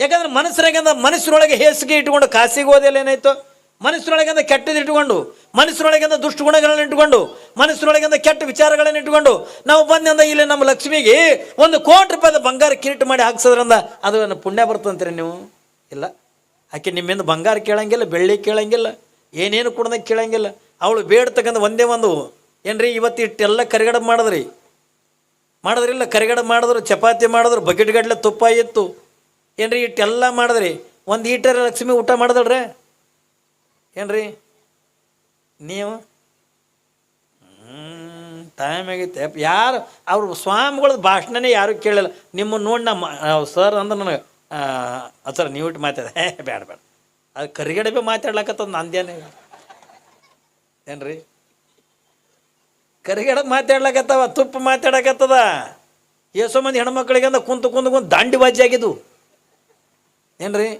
ಯಾಕಂದ್ರೆ ಮನಸ್ಸಿನಾಗಂದ ಮನಸ್ಸಿನೊಳಗೆ ಹೇಸಿಗೆ ಇಟ್ಕೊಂಡು ಕಾಸಿಗೆ ಓದಿಲ್ಲ ಏನಾಯ್ತು? ಮನಸ್ಸಿನೊಳಗಿಂದ ಕೆಟ್ಟದ್ದು ಇಟ್ಕೊಂಡು ಮನಸ್ಸಿನೊಳಗಿಂದ ದುಷ್ಟಗುಣಗಳನ್ನು ಇಟ್ಕೊಂಡು ಮನಸ್ಸಿನೊಳಗಿಂದ ಕೆಟ್ಟ ವಿಚಾರಗಳನ್ನು ಇಟ್ಕೊಂಡು ನಾವು ಬಂದಿಂದ ಇಲ್ಲಿ ನಮ್ಮ ಲಕ್ಷ್ಮಿಗೆ ಒಂದು ಕೋಟಿ ರೂಪಾಯಿದ ಬಂಗಾರ ಕಿರೀಟ ಮಾಡಿ ಹಾಕ್ಸೋದ್ರಿಂದ ಅದು ಪುಣ್ಯ ಬರ್ತಂತೀರಿ ನೀವು? ಇಲ್ಲ. ಆಕೆ ನಿಮ್ಮಿಂದ ಬಂಗಾರ ಕೇಳಂಗಿಲ್ಲ, ಬೆಳ್ಳಿ ಕೇಳಂಗಿಲ್ಲ, ಏನೇನು ಕೊಡ್ದಂಗೆ ಕೇಳಂಗಿಲ್ಲ. ಅವಳು ಬೇಡ್ತಕ್ಕಂಥ ಒಂದೇ ಒಂದು, ಏನ್ರಿ ಇವತ್ತು ಇಟ್ಟೆಲ್ಲ ಕರಿಗಡ ಮಾಡಿದ್ರಿ? ಮಾಡಿದ್ರಿಲ್ಲ ಕರಿಗಡ ಮಾಡಿದ್ರು, ಚಪಾತಿ ಮಾಡಿದ್ರು, ಬಕೆಟ್ ಗಡ್ಲೆ ತುಪ್ಪ ಇತ್ತು. ಏನ್ರಿ ಇಟ್ಟೆಲ್ಲ ಮಾಡಿದ್ರಿ? ಒಂದು ಈಟರ್ ಲಕ್ಷ್ಮಿ ಊಟ ಮಾಡಿದಳ್ರೆ ಏನ್ರಿ? ನೀವು? ಟೈಮ್ ಆಗೈತೆ. ಯಾರು, ಅವ್ರ ಸ್ವಾಮಿಗಳ ಭಾಷಣನೇ ಯಾರು ಕೇಳಿಲ್ಲ. ನಿಮ್ಮ ನೋಡಿ ನಮ್ಮ ಸರ್ ಅಂದ್ರೆ ನನಗೆ ಸರ್ ನೀವು ಇಟ್ಟು ಮಾತಾಡ. ಹೇ ಬೇಡ ಬೇಡ ಅದು ಕರಿಗಡೆ ಬಿ ಮಾತಾಡ್ಲಕತ್ತದ ನಂದೇನೆ ಏನ್ರಿ? ಕರಿಗಡೆ ಮಾತಾಡ್ಲಕತ್ತವ, ತುಪ್ಪ ಮಾತಾಡಕತ್ತದ. ಎಷ್ಟೋ ಮಂದಿ ಹೆಣ್ಮಕ್ಳಿಗೆ ಅಂದ ಕುಂತು ಕುಂತು ಕುಂತು ದಾಂಡಿ ಬಾಜಿ ಆಗಿದ್ದು ಏನ್ರಿ?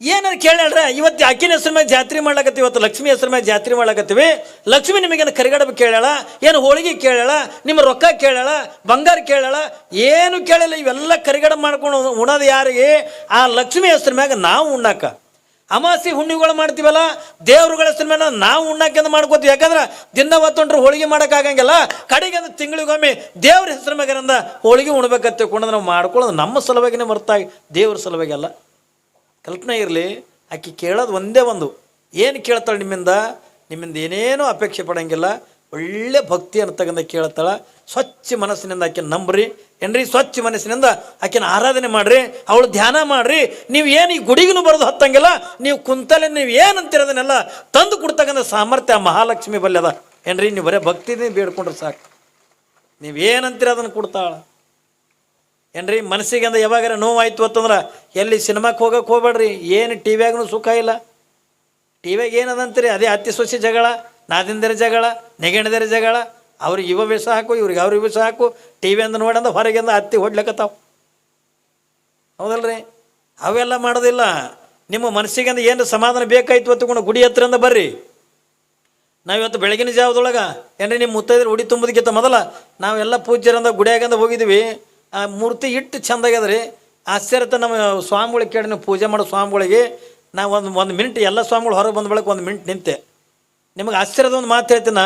ಏನಾರು ಕೇಳ್ಯಾಳ್ರೆ, ಇವತ್ತು ಅಕ್ಕಿನ ಹೆಸರು ಮೇಲೆ ಜಾತ್ರೆ ಮಾಡ್ಲಾಕತ್ತಿ ಇವತ್ತು ಲಕ್ಷ್ಮಿ ಹೆಸರು ಮೇಲೆ ಜಾತ್ರೆ ಮಾಡ್ಲಕತ್ತೀವಿ. ಲಕ್ಷ್ಮಿ ನಿಮಗೇನು ಕರಿಗಡಬ ಕೇಳ್ಯಾಳ, ಏನು ಹೋಳಿಗೆ ಕೇಳ್ಯಾಳ, ನಿಮ್ಮ ರೊಕ್ಕ ಕೇಳ್ಯಾಳ, ಬಂಗಾರ ಕೇಳ್ಯಾಳ, ಏನು ಕೇಳಲ್ಲ, ಇವೆಲ್ಲ ಕರಿಗಡ ಮಾಡ್ಕೊಂಡು ಉಣೋದು ಯಾರಿಗೆ? ಆ ಲಕ್ಷ್ಮಿ ಹೆಸರು ಮ್ಯಾಗ ನಾವು ಉಣ್ಣಾಕ. ಅಮಾಸಿ ಹುಣ್ಣಿಗಳು ಮಾಡ್ತೀವಲ್ಲ, ದೇವ್ರುಗಳ ಮೇಲೆ ನಾವು ಉಣ್ಣಾಕೆಂದು ಮಾಡ್ಕೋತೀವಿ. ಯಾಕಂದ್ರೆ ದಿನ ಹೊತ್ತೊಂಡ್ರೆ ಹೋಳಿಗೆ ಮಾಡೋಕ್ಕಾಗಂಗಿಲ್ಲ. ಕಡೆಗೆ ಅಂದ್ರೆ ತಿಂಗಳಿಗೊಮ್ಮೆ ದೇವ್ರ ಹೆಸರು ಮಗನಿಂದ ಹೋಳಿಗೆ ಉಣ್ಬೇಕತ್ತೆ ಕೊಂಡು ನಾವು ಮಾಡ್ಕೊಳ್ಳೋದು ನಮ್ಮ ಸಲುವಾಗಿನೇ ಹೊರತಾಗಿ ದೇವ್ರ ಸಲುವಾಗಿ ಅಲ್ಲ. ಕಲ್ಪನೆ ಇರಲಿ, ಆಕೆ ಕೇಳೋದು ಒಂದೇ ಒಂದು. ಏನು ಕೇಳ್ತಾಳೆ ನಿಮ್ಮಿಂದ? ನಿಮ್ಮಿಂದ ಏನೇನೂ ಅಪೇಕ್ಷೆ ಪಡಂಗಿಲ್ಲ. ಒಳ್ಳೆ ಭಕ್ತಿ ತಗೊಂಡ ಕೇಳ್ತಾಳೆ. ಸ್ವಚ್ಛ ಮನಸ್ಸಿನಿಂದ ಆಕೆ ನಂಬ್ರಿ. ಏನ್ರಿ? ಸ್ವಚ್ಛ ಮನಸ್ಸಿನಿಂದ ಆಕೆನ ಆರಾಧನೆ ಮಾಡ್ರಿ. ಅವಳು ಧ್ಯಾನ ಮಾಡ್ರಿ. ನೀವು ಏನು ಈ ಗುಡಿಗೂ ಬರೋದು ಹತ್ತಂಗಿಲ್ಲ. ನೀವು ಕುಂತಲೆ ನೀವು ಏನು ಅಂತಿರೋದನ್ನೆಲ್ಲ ತಂದು ಕೊಡ್ತಕ್ಕಂಥ ಸಾಮರ್ಥ್ಯ ಮಹಾಲಕ್ಷ್ಮಿ ಬಲ್ಯದ ಏನ್ರಿ? ನೀವು ಬರೇ ಭಕ್ತಿನೇ ಬೇಡ್ಕೊಂಡ್ರೆ ಸಾಕು. ನೀವು ಏನಂತೀರ ಅದನ್ನು ಕೊಡ್ತಾಳ. ಏನ್ರಿ? ಮನಸ್ಸಿಗೆ ಅಂದ ಯಾವಾಗಾರ ನೋವಾಯ್ತು ಅಂತಂದ್ರೆ ಎಲ್ಲಿ ಸಿನಿಮಾಕ್ಕೆ ಹೋಗಕ್ಕೆ ಹೋಗ್ಬೇಡ್ರಿ. ಏನು ಟಿ ಸುಖ ಇಲ್ಲ. ಟಿ ವ್ಯಾಗ ಏನದಂತೀರಿ ಅದೇ ಅತಿ ಸೊಸಿ ಜಗಳ. ನಾದಿಂದರ ಜಗಳ, ನೆಗೆಣದರೆ ಜಗಳ, ಅವ್ರಿಗೆ ಇವ ವಿಷ ಹಾಕು, ಇವ್ರಿಗೆ ಅವ್ರಿಗೆ ವಿಷ ಹಾಕು ಟಿ ವಿ ಅಂದ ನೋಡಂದ ಹೊರಗಿಂದ ಹತ್ತಿ ಹೌದಲ್ಲ ಹೌದಲ್ರಿ? ಅವೆಲ್ಲ ಮಾಡೋದಿಲ್ಲ. ನಿಮ್ಮ ಮನಸ್ಸಿಗೆ ಅಂದ ಏನು ಸಮಾಧಾನ ಬೇಕಾಯ್ತು ಹೊತ್ತುಕೊಂಡು ಗುಡಿ ಹತ್ರದಿಂದ ಬರ್ರಿ. ನಾವಿವತ್ತು ಬೆಳಗಿನ ಜಾವದೊಳಗೆ, ಏನ್ರಿ ನಿಮ್ಮ ಮುತ್ತೈದ್ರೆ ಉಡಿ ತುಂಬೋದಕ್ಕಿಂತ ಮೊದಲ ನಾವೆಲ್ಲ ಪೂಜ್ಯರಂದ ಗುಡಿಯಾಗಂದ ಹೋಗಿದ್ವಿ. ಆ ಮೂರ್ತಿ ಇಟ್ಟು ಚೆಂದಾಗ್ಯದ್ರಿ ಆಶ್ಚರ್ಯತ ನಮ್ಮ ಸ್ವಾಮಿಗಳಿಗೆ ಕೇಳಿ ನೀವು ಪೂಜೆ ಮಾಡೋ ಸ್ವಾಮಿಗಳಿಗೆ. ನಾವು ಒಂದು ಒಂದು ಮಿನಿಟ್ ಎಲ್ಲ ಸ್ವಾಮಿಗಳು ಹೊರಗೆ ಬಂದ ಬಳಿಕ ಒಂದು ಮಿನಿಟ್ ನಿಂತೆ. ನಿಮಗೆ ಆಶ್ಚರ್ಯದ ಒಂದು ಮಾತು ಹೇಳ್ತೀನ.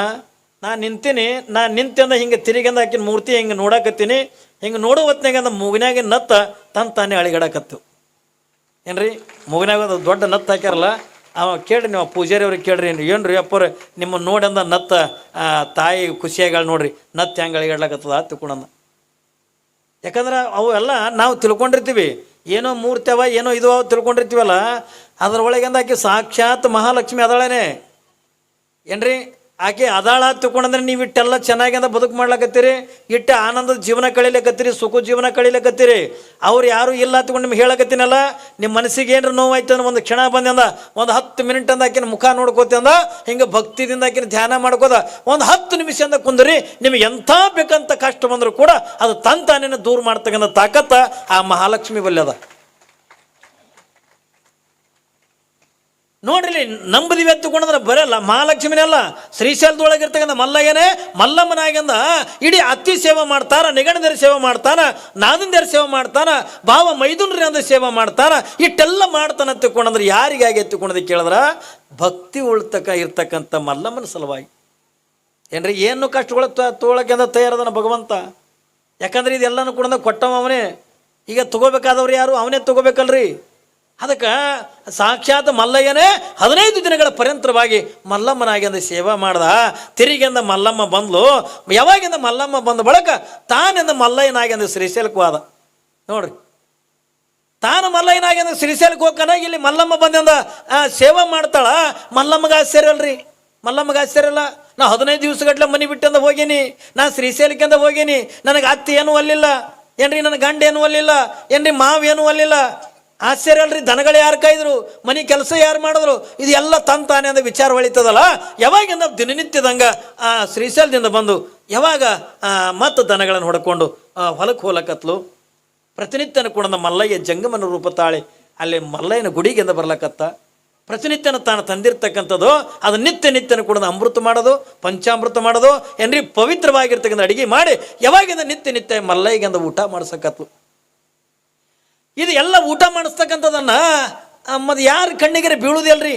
ನಾನು ನಿಂತೀನಿ, ನಾನು ನಿಂತಿಂದ ಹಿಂಗೆ ತಿರುಗಿಂದ ಹಾಕಿನ ಮೂರ್ತಿ ಹಿಂಗೆ ನೋಡಾಕತ್ತೀನಿ. ಹಿಂಗೆ ನೋಡೋ ಹೊತ್ನಾಗ ಅಂದ ನತ್ತ, ತನ್ ತಾನೇ ಅಳಿಗಡಾಕತ್ತು. ಏನ್ರಿ? ಮೂಗಿನಾಗ ಅದು ದೊಡ್ಡ ನತ್ತ ಹಾಕ್ಯಾರಲ್ಲ, ಅವ ಕೇಳ್ರಿ ನೀವು ಪೂಜಾರಿ ಅವ್ರಿಗೆ ಕೇಳ್ರಿ. ಏನು ರೀ ಅಪ್ಪರ, ನಿಮ್ಮ ನೋಡಂದ ನತ್ತ ತಾಯಿ ಖುಷಿಯಾಗಳ ನೋಡ್ರಿ. ನತ್ತು ಹೆಂಗೆ ಅಳಿಗಾಡ್ಲಕತ್ತದ ತಿಳ್ಕೊಂಡಂದ ಯಾಕಂದ್ರೆ ಅವು ಎಲ್ಲ ನಾವು ತಿಳ್ಕೊಂಡಿರ್ತೀವಿ. ಏನೋ ಮೂರ್ತಿ ಅವ, ಏನೋ ಇದು ಅವ ತಿಳ್ಕೊಂಡಿರ್ತೀವಲ್ಲ ಅದರೊಳಗಿಂದ ಆಕೆ ಸಾಕ್ಷಾತ್ ಮಹಾಲಕ್ಷ್ಮಿ ಅದಳೇನೆ. ಏನ್ರಿ? ಆಕೆ ಅದಾಳ ತಿಳ್ಕೊಂಡಂದ್ರೆ ನೀವು ಇಟ್ಟೆಲ್ಲ ಚೆನ್ನಾಗಿಂದ ಬದುಕು ಮಾಡ್ಲಕತ್ತೀರಿ? ಇಟ್ಟ ಆನಂದದ ಜೀವನ ಕಳಿಲಕತ್ತೀರಿ, ಸುಖ ಜೀವನ ಕಳಿಲಕತ್ತೀರಿ? ಅವ್ರು ಯಾರು ಇಲ್ಲ ತಗೊಂಡು ನಿಮ್ಗೆ ಹೇಳಕತ್ತೀನಲ್ಲ? ನಿಮ್ಮ ಮನಸ್ಸಿಗೆ ಏನ್ರ ನೋವಾಯ್ತು ಅಂದ್ರೆ ಒಂದು ಕ್ಷಣ ಬಂದೆಂದ ಒಂದು ಹತ್ತು ಮಿನಿಟ್ ಅಂದ ಆಕಿನ ಮುಖ ನೋಡ್ಕೋತಂದ ಅಂದ, ಹಿಂಗೆ ಭಕ್ತಿದಿಂದ ಆಕಿನ ಧ್ಯಾನ ಮಾಡ್ಕೋದ. ಒಂದು ಹತ್ತು ನಿಮಿಷದಿಂದ ಕುಂದ್ರಿ, ನಿಮಗೆ ಎಂಥ ಬೇಕಂತ ಕಷ್ಟ ಬಂದರೂ ಕೂಡ ಅದು ತಂತಾನೇನ ದೂರ ಮಾಡ್ತಕ್ಕಂಥ ತಾಕತ್ತ ಆ ಮಹಾಲಕ್ಷ್ಮಿ ಬಲ್ಯದ ನೋಡ್ರಿ, ನಂಬದಿ ಎತ್ತುಕೊಂಡಂದ್ರೆ ಬರಲ್ಲ ಮಹಾಲಕ್ಷ್ಮಿನೆಲ್ಲ ಶ್ರೀಶೈಲದೊಳಗಿರ್ತಕ್ಕಂಥ ಮಲ್ಲಯ್ಯನೇ, ಮಲ್ಲಮ್ಮನಾಗಿಂದ ಇಡೀ ಅತ್ತಿ ಸೇವೆ ಮಾಡ್ತಾರ ನಿಗಣದರ ಸೇವೆ ಮಾಡ್ತಾನ ನಾದಿಂದರ ಸೇವೆ ಮಾಡ್ತಾನ ಭಾವ ಮೈದುನರಿ ಅಂದ್ರೆ ಸೇವೆ ಮಾಡ್ತಾನ ಇಟ್ಟೆಲ್ಲ ಮಾಡ್ತಾನ ಎತ್ತುಕೊಂಡ್ರೆ ಯಾರಿಗಾಗಿ ಎತ್ತುಕೊಂಡದ ಕೇಳಿದ್ರ, ಭಕ್ತಿ ಉಳ್ತಕ್ಕ ಇರ್ತಕ್ಕಂಥ ಮಲ್ಲಮ್ಮನ ಸಲುವಾಗಿ. ಏನ್ರಿ, ಏನು ಕಷ್ಟಗಳು ತೋಳಕ್ಕೆಂದ ತಯಾರದನ ಭಗವಂತ. ಯಾಕಂದ್ರೆ ಇದೆಲ್ಲನೂ ಕೂಡ ಕೊಟ್ಟವ ಅವನೇ. ಈಗ ತಗೋಬೇಕಾದವ್ರು ಯಾರು? ಅವನೇ ತಗೋಬೇಕಲ್ರಿ. ಅದಕ್ಕೆ ಸಾಕ್ಷಾತ್ ಮಲ್ಲಯ್ಯನೇ ಹದಿನೈದು ದಿನಗಳ ಪರ್ಯಂತರವಾಗಿ ಮಲ್ಲಮ್ಮನಾಗಿಂದ ಸೇವೆ ಮಾಡ್ದ. ತಿರುಗಿಂದ ಮಲ್ಲಮ್ಮ ಬಂದ್ಲು. ಯಾವಾಗಿಂದ ಮಲ್ಲಮ್ಮ ಬಂದ ಬಳಿಕ ತಾನಿಂದ ಮಲ್ಲಯ್ಯನಾಗಿಂದ ಶ್ರೀಶೈಲಕ್ಕೆ ಹೋದ ನೋಡ್ರಿ. ತಾನು ಮಲ್ಲಯ್ಯನಾಗಿಂದ ಶ್ರೀಶೈಲಕ್ಕೆ ಹೋಗ್ಕನ ಇಲ್ಲಿ ಮಲ್ಲಮ್ಮ ಬಂದಿಂದ ಸೇವಾ ಮಾಡ್ತಾಳ. ಮಲ್ಲಮ್ಮಗ ಆಶ್ಚರ್ಯ ಅಲ್ರಿ. ಮಲ್ಲಮ್ಮಗ ಆಶ್ಚರ್ಯ ಅಲ್ಲ. ನಾ ಹದಿನೈದು ದಿವಸಗಟ್ಲೆ ಮನೆ ಬಿಟ್ಟಂದ ಹೋಗೀನಿ. ನಾ ಶ್ರೀಶೈಲಕ್ಕಿಂದ ಹೋಗೀನಿ. ನನಗೆ ಅತ್ತಿ ಏನು ಅಲ್ಲಿಲ್ಲ. ಏನ್ರಿ ನನ್ನ ಗಂಡ ಏನು ಅಲ್ಲಿಲ್ಲ. ಏನ್ರಿ ಮಾವ ಏನು ಒಲ್ಲಿಲ್ಲ ಆಶ್ಚರ್ಯ ಅಲ್ರಿ, ದನಗಳು ಯಾರು ಕಾಯ್ದರು? ಮನೆ ಕೆಲಸ ಯಾರು ಮಾಡಿದ್ರು? ಇದು ಎಲ್ಲ ತನ್ ತಾನೇ ಅಂದ ವಿಚಾರ ಹೊಳಿತದಲ್ಲ? ಯಾವಾಗಿಂದ ದಿನನಿತ್ಯದಂಗ ಆ ಶ್ರೀಶೈಲದಿಂದ ಬಂದು ಯಾವಾಗ ಮತ್ತು ದನಗಳನ್ನು ಹೊಡ್ಕೊಂಡು ಹೊಲಕ್ಕೆ ಹೋಲಕತ್ಲು? ಪ್ರತಿನಿತ್ಯನ ಕೂಡ ಮಲ್ಲಯ್ಯ ಜಂಗಮನ ರೂಪ ತಾಳಿ ಅಲ್ಲಿ ಮಲ್ಲಯ್ಯನ ಗುಡಿಗೆಂದ ಬರ್ಲಕತ್ತ. ಪ್ರತಿನಿತ್ಯನ ತಾನು ತಂದಿರ್ತಕ್ಕಂಥದ್ದು, ಅದು ನಿತ್ಯ ನಿತ್ಯನ ಕೂಡ ಅಮೃತ ಮಾಡೋದು, ಪಂಚಾಮೃತ ಮಾಡೋದು, ಏನ್ರಿ ಪವಿತ್ರವಾಗಿರ್ತಕ್ಕಂಥ ಅಡಿಗೆ ಮಾಡಿ, ಯಾವಾಗಿಂದ ನಿತ್ಯ ನಿತ್ಯ ಮಲ್ಲಯ್ಯಗೆಂದ ಊಟ ಮಾಡ್ಸಕತ್ಲು? ಇದು ಎಲ್ಲ ಊಟ ಮಾಡಿಸ್ತಕ್ಕಂಥದನ್ನ ಮತ್ತು ಯಾರ ಕಣ್ಣಿಗೆ ಬೀಳುವುದಿಲ್ರಿ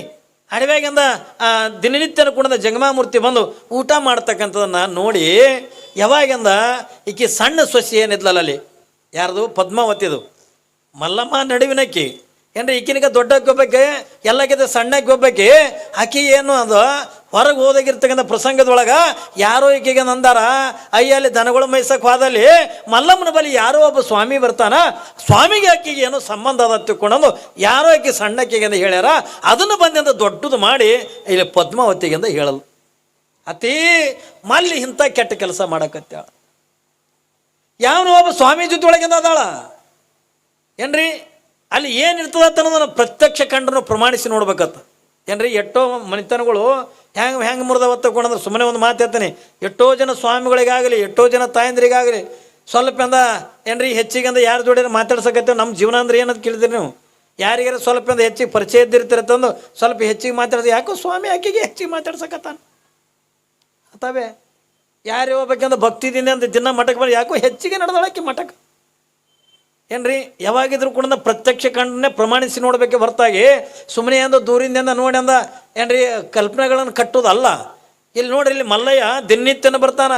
ಅಡವ್ಯಾಗಿಂದ ದಿನನಿತ್ಯನ ಕುಣದ ಜಂಗಮಾಮೂರ್ತಿ ಬಂದು ಊಟ ಮಾಡ್ತಕ್ಕಂಥದನ್ನ ನೋಡಿ ಯಾವಾಗಿಂದ ಈಕಿ ಸಣ್ಣ ಸೊಸಿ ಏನಿದ್ಲಲ್ಲ ಅಲ್ಲಿ, ಯಾರ್ದು? ಪದ್ಮಾವತಿದು. ಮಲ್ಲಮ್ಮ ನಡುವಿನಕ್ಕಿ. ಏನ್ರಿ, ಈಕಿನಿಗ ದೊಡ್ಡ ಗೊಬ್ಬಕ್ಕೆ, ಎಲ್ಲಕ್ಕಿಂತ ಸಣ್ಣ ಗೊಬ್ಬಕ್ಕೆ, ಆಕಿ ಏನು ಅದು ಹೊರಗೆ ಹೋದಾಗಿರ್ತಕ್ಕಂಥ ಪ್ರಸಂಗದೊಳಗೆ ಯಾರೋ ಈಕೆಗೆ ನಂದಾರ ಅಯ್ಯಲ್ಲಿ ದನಗಳ ಮೈಸಕ್ಕೆ ಹೋದಲ್ಲಿ ಮಲ್ಲಮ್ಮನ ಬಳಿ ಯಾರೋ ಒಬ್ಬ ಸ್ವಾಮಿ ಬರ್ತಾನ, ಸ್ವಾಮಿಗೆ ಆಕೆಗೆ ಏನೋ ಸಂಬಂಧ ಅದ ತಿಳ್ಕೊಂಡು ಯಾರೋ ಆಕೆ ಸಣ್ಣಕ್ಕಿಗೆ ಅಂತ ಹೇಳ್ಯಾರ, ಅದನ್ನು ಬಂದಿಂದ ದೊಡ್ಡದು ಮಾಡಿ ಇಲ್ಲಿ ಪದ್ಮಾವತಿಗೆ ಅಂತ ಹೇಳಲು. ಅತಿ ಮಲ್ಲಿ ಇಂಥ ಕೆಟ್ಟ ಕೆಲಸ ಮಾಡಕತ್ತಾಳ ಯಾವನು ಒಬ್ಬ ಸ್ವಾಮಿ ಜೊತೆ ಒಳಗಿಂದ ಅದಾಳ. ಏನ್ರಿ? ಅಲ್ಲಿ ಏನು ಇರ್ತದ ಅನ್ನೋದನ್ನ ಪ್ರತ್ಯಕ್ಷ ಕಂಡನು ಪ್ರಮಾಣಿಸಿ ನೋಡ್ಬೇಕತ್ತ. ಏನ್ರಿ? ಎಷ್ಟೋ ಮನೆತನಗಳು ಹೆಂಗೆ ಹೆಂಗೆ ಮುರಿದವ ತಗೊಂಡ್ರೆ ಸುಮ್ಮನೆ ಒಂದು ಮಾತು ಹೇಳ್ತಾನೆ. ಎಷ್ಟೋ ಜನ ಸ್ವಾಮಿಗಳಿಗಾಗಲಿ, ಎಷ್ಟೋ ಜನ ತಾಯಂದ್ರಿಗಾಗಲಿ, ಸ್ವಲ್ಪ ಅಂದ ಏನ್ರಿ ಹೆಚ್ಚಿಗೆ ಯಾರ ಜೋಡಿ ಮಾತಾಡ್ಸಕತ್ತೇವೆ? ನಮ್ಮ ಜೀವನ ಅಂದ್ರೆ ಏನಂತ ಕೇಳಿದ್ರಿ ನೀವು? ಯಾರಿಗಾರ ಸ್ವಲ್ಪ ಅಂದ ಹೆಚ್ಚಿಗೆ ಪರಿಚಯ ಇದ್ದಿರ್ತಿರತ್ತಂದು ತಂದು, ಸ್ವಲ್ಪ ಹೆಚ್ಚಿಗೆ ಮಾತಾಡ್ದು ಯಾಕೋ ಸ್ವಾಮಿ ಆಕೆಗೆ ಹೆಚ್ಚಿಗೆ ಮಾತಾಡ್ಸಕತ್ತಾನೆ? ಅತಾವೆ, ಯಾರು ಹೋಗ್ಬೇಕಂದ್ರೆ ಭಕ್ತಿದಿಂದ ಅಂತ ದಿನ ಮಠಕ್ಕೆ ಬರೋ ಯಾಕೋ ಹೆಚ್ಚಿಗೆ ನಡೆದೊಳಕ್ಕೆ ಮಠಕ್ಕೆ. ಏನ್ರಿ, ಯಾವಾಗಿದ್ರು ಕೂಡ ಪ್ರತ್ಯಕ್ಷ ಕಂಡನೆ ಪ್ರಮಾಣಿಸಿ ನೋಡ್ಬೇಕು ಹೊರತಾಗಿ, ಸುಮ್ಮನೆ ಅಂದ ದೂರಿಂದ ನೋಡಿ ಅಂದ ಏನ್ರಿ, ಕಲ್ಪನೆಗಳನ್ನು ಕಟ್ಟೋದಲ್ಲ. ಇಲ್ಲಿ ನೋಡ್ರಿ, ಇಲ್ಲಿ ಮಲ್ಲಯ್ಯ ದಿನನಿತ್ಯನ ಬರ್ತಾನ.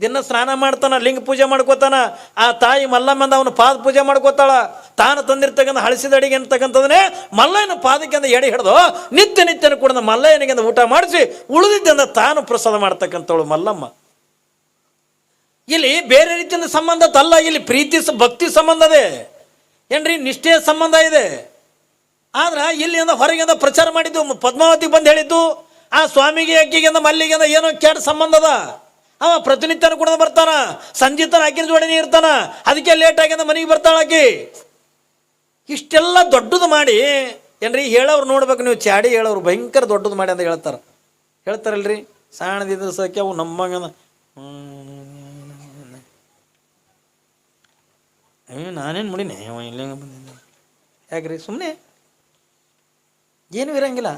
ದಿನ ಸ್ನಾನ ಮಾಡ್ತಾನ, ಲಿಂಗ ಪೂಜೆ ಮಾಡ್ಕೋತಾನ. ಆ ತಾಯಿ ಮಲ್ಲಮ್ಮಂದ ಅವನ ಪಾದ ಪೂಜೆ ಮಾಡ್ಕೋತಾಳ. ತಾನು ತಂದಿರ್ತಕ್ಕಂಥ ಹಳಸಿದ ಅಡಿಗೆ ಅಂತಕ್ಕಂಥದನ್ನೇ ಮಲ್ಲಯ್ಯನ ಪಾದಕ್ಕೆ ಅಂದ ಎಡೆ ಹಿಡ್ದು ನಿತ್ಯ ನಿತ್ಯನ ಕೂಡ ಮಲ್ಲಯ್ಯನಿಗೆ ಊಟ ಮಾಡಿಸಿ ಉಳಿದಿದ್ದಂದ ತಾನು ಪ್ರಸಾದ ಮಾಡ್ತಕ್ಕಂಥವಳು ಮಲ್ಲಮ್ಮ. ಇಲ್ಲಿ ಬೇರೆ ರೀತಿಯಿಂದ ಸಂಬಂಧ ತಲ್ಲ, ಇಲ್ಲಿ ಪ್ರೀತಿ ಭಕ್ತಿ ಇದೆ ಏನ್ರಿ, ನಿಷ್ಠೆಯ ಸಂಬಂಧ ಇದೆ. ಆದ್ರೆ ಇಲ್ಲಿಂದ ಹೊರಗಿಂದ ಪ್ರಚಾರ ಮಾಡಿದ್ದು, ಪದ್ಮಾವತಿ ಬಂದು ಹೇಳಿದ್ದು, ಆ ಸ್ವಾಮಿಗೆ, ಅಕ್ಕಿಗಿಂದ, ಮಲ್ಲಿಗೆಂದ ಏನೋ ಕೆಟ್ಟ ಸಂಬಂಧ ಅದ. ಅವ ಪ್ರತಿನಿತ್ಯನ ಕೂಡ ಬರ್ತಾನ, ಸಂಜೀತನ ಆಕಿನ ಜೋಡಣೆ ಇರ್ತಾನ, ಅದಕ್ಕೆ ಲೇಟ್ ಆಗಿಂದ ಮನೆಗೆ ಬರ್ತಾಳ ಆಕಿ. ಇಷ್ಟೆಲ್ಲ ದೊಡ್ಡದು ಮಾಡಿ, ಏನ್ರಿ ಹೇಳೋರು ನೋಡ್ಬೇಕು ನೀವು, ಚಾಡಿ ಹೇಳೋರು ಭಯಂಕರ ದೊಡ್ಡದು ಮಾಡಿ ಅಂತ ಹೇಳ್ತಾರೆ. ಹೇಳ್ತಾರಲ್ರಿ? ಸಣ್ಣದಿದ್ರ ಸಕ್ಕೆ ಅವು ನಮ್ಮಂಗ ನಾನೇನು ಮುಡಿನೇ? ಯಾಕ್ರಿ ಸುಮ್ಮನೆ ಏನೂ ಇರಂಗಿಲ್ಲ.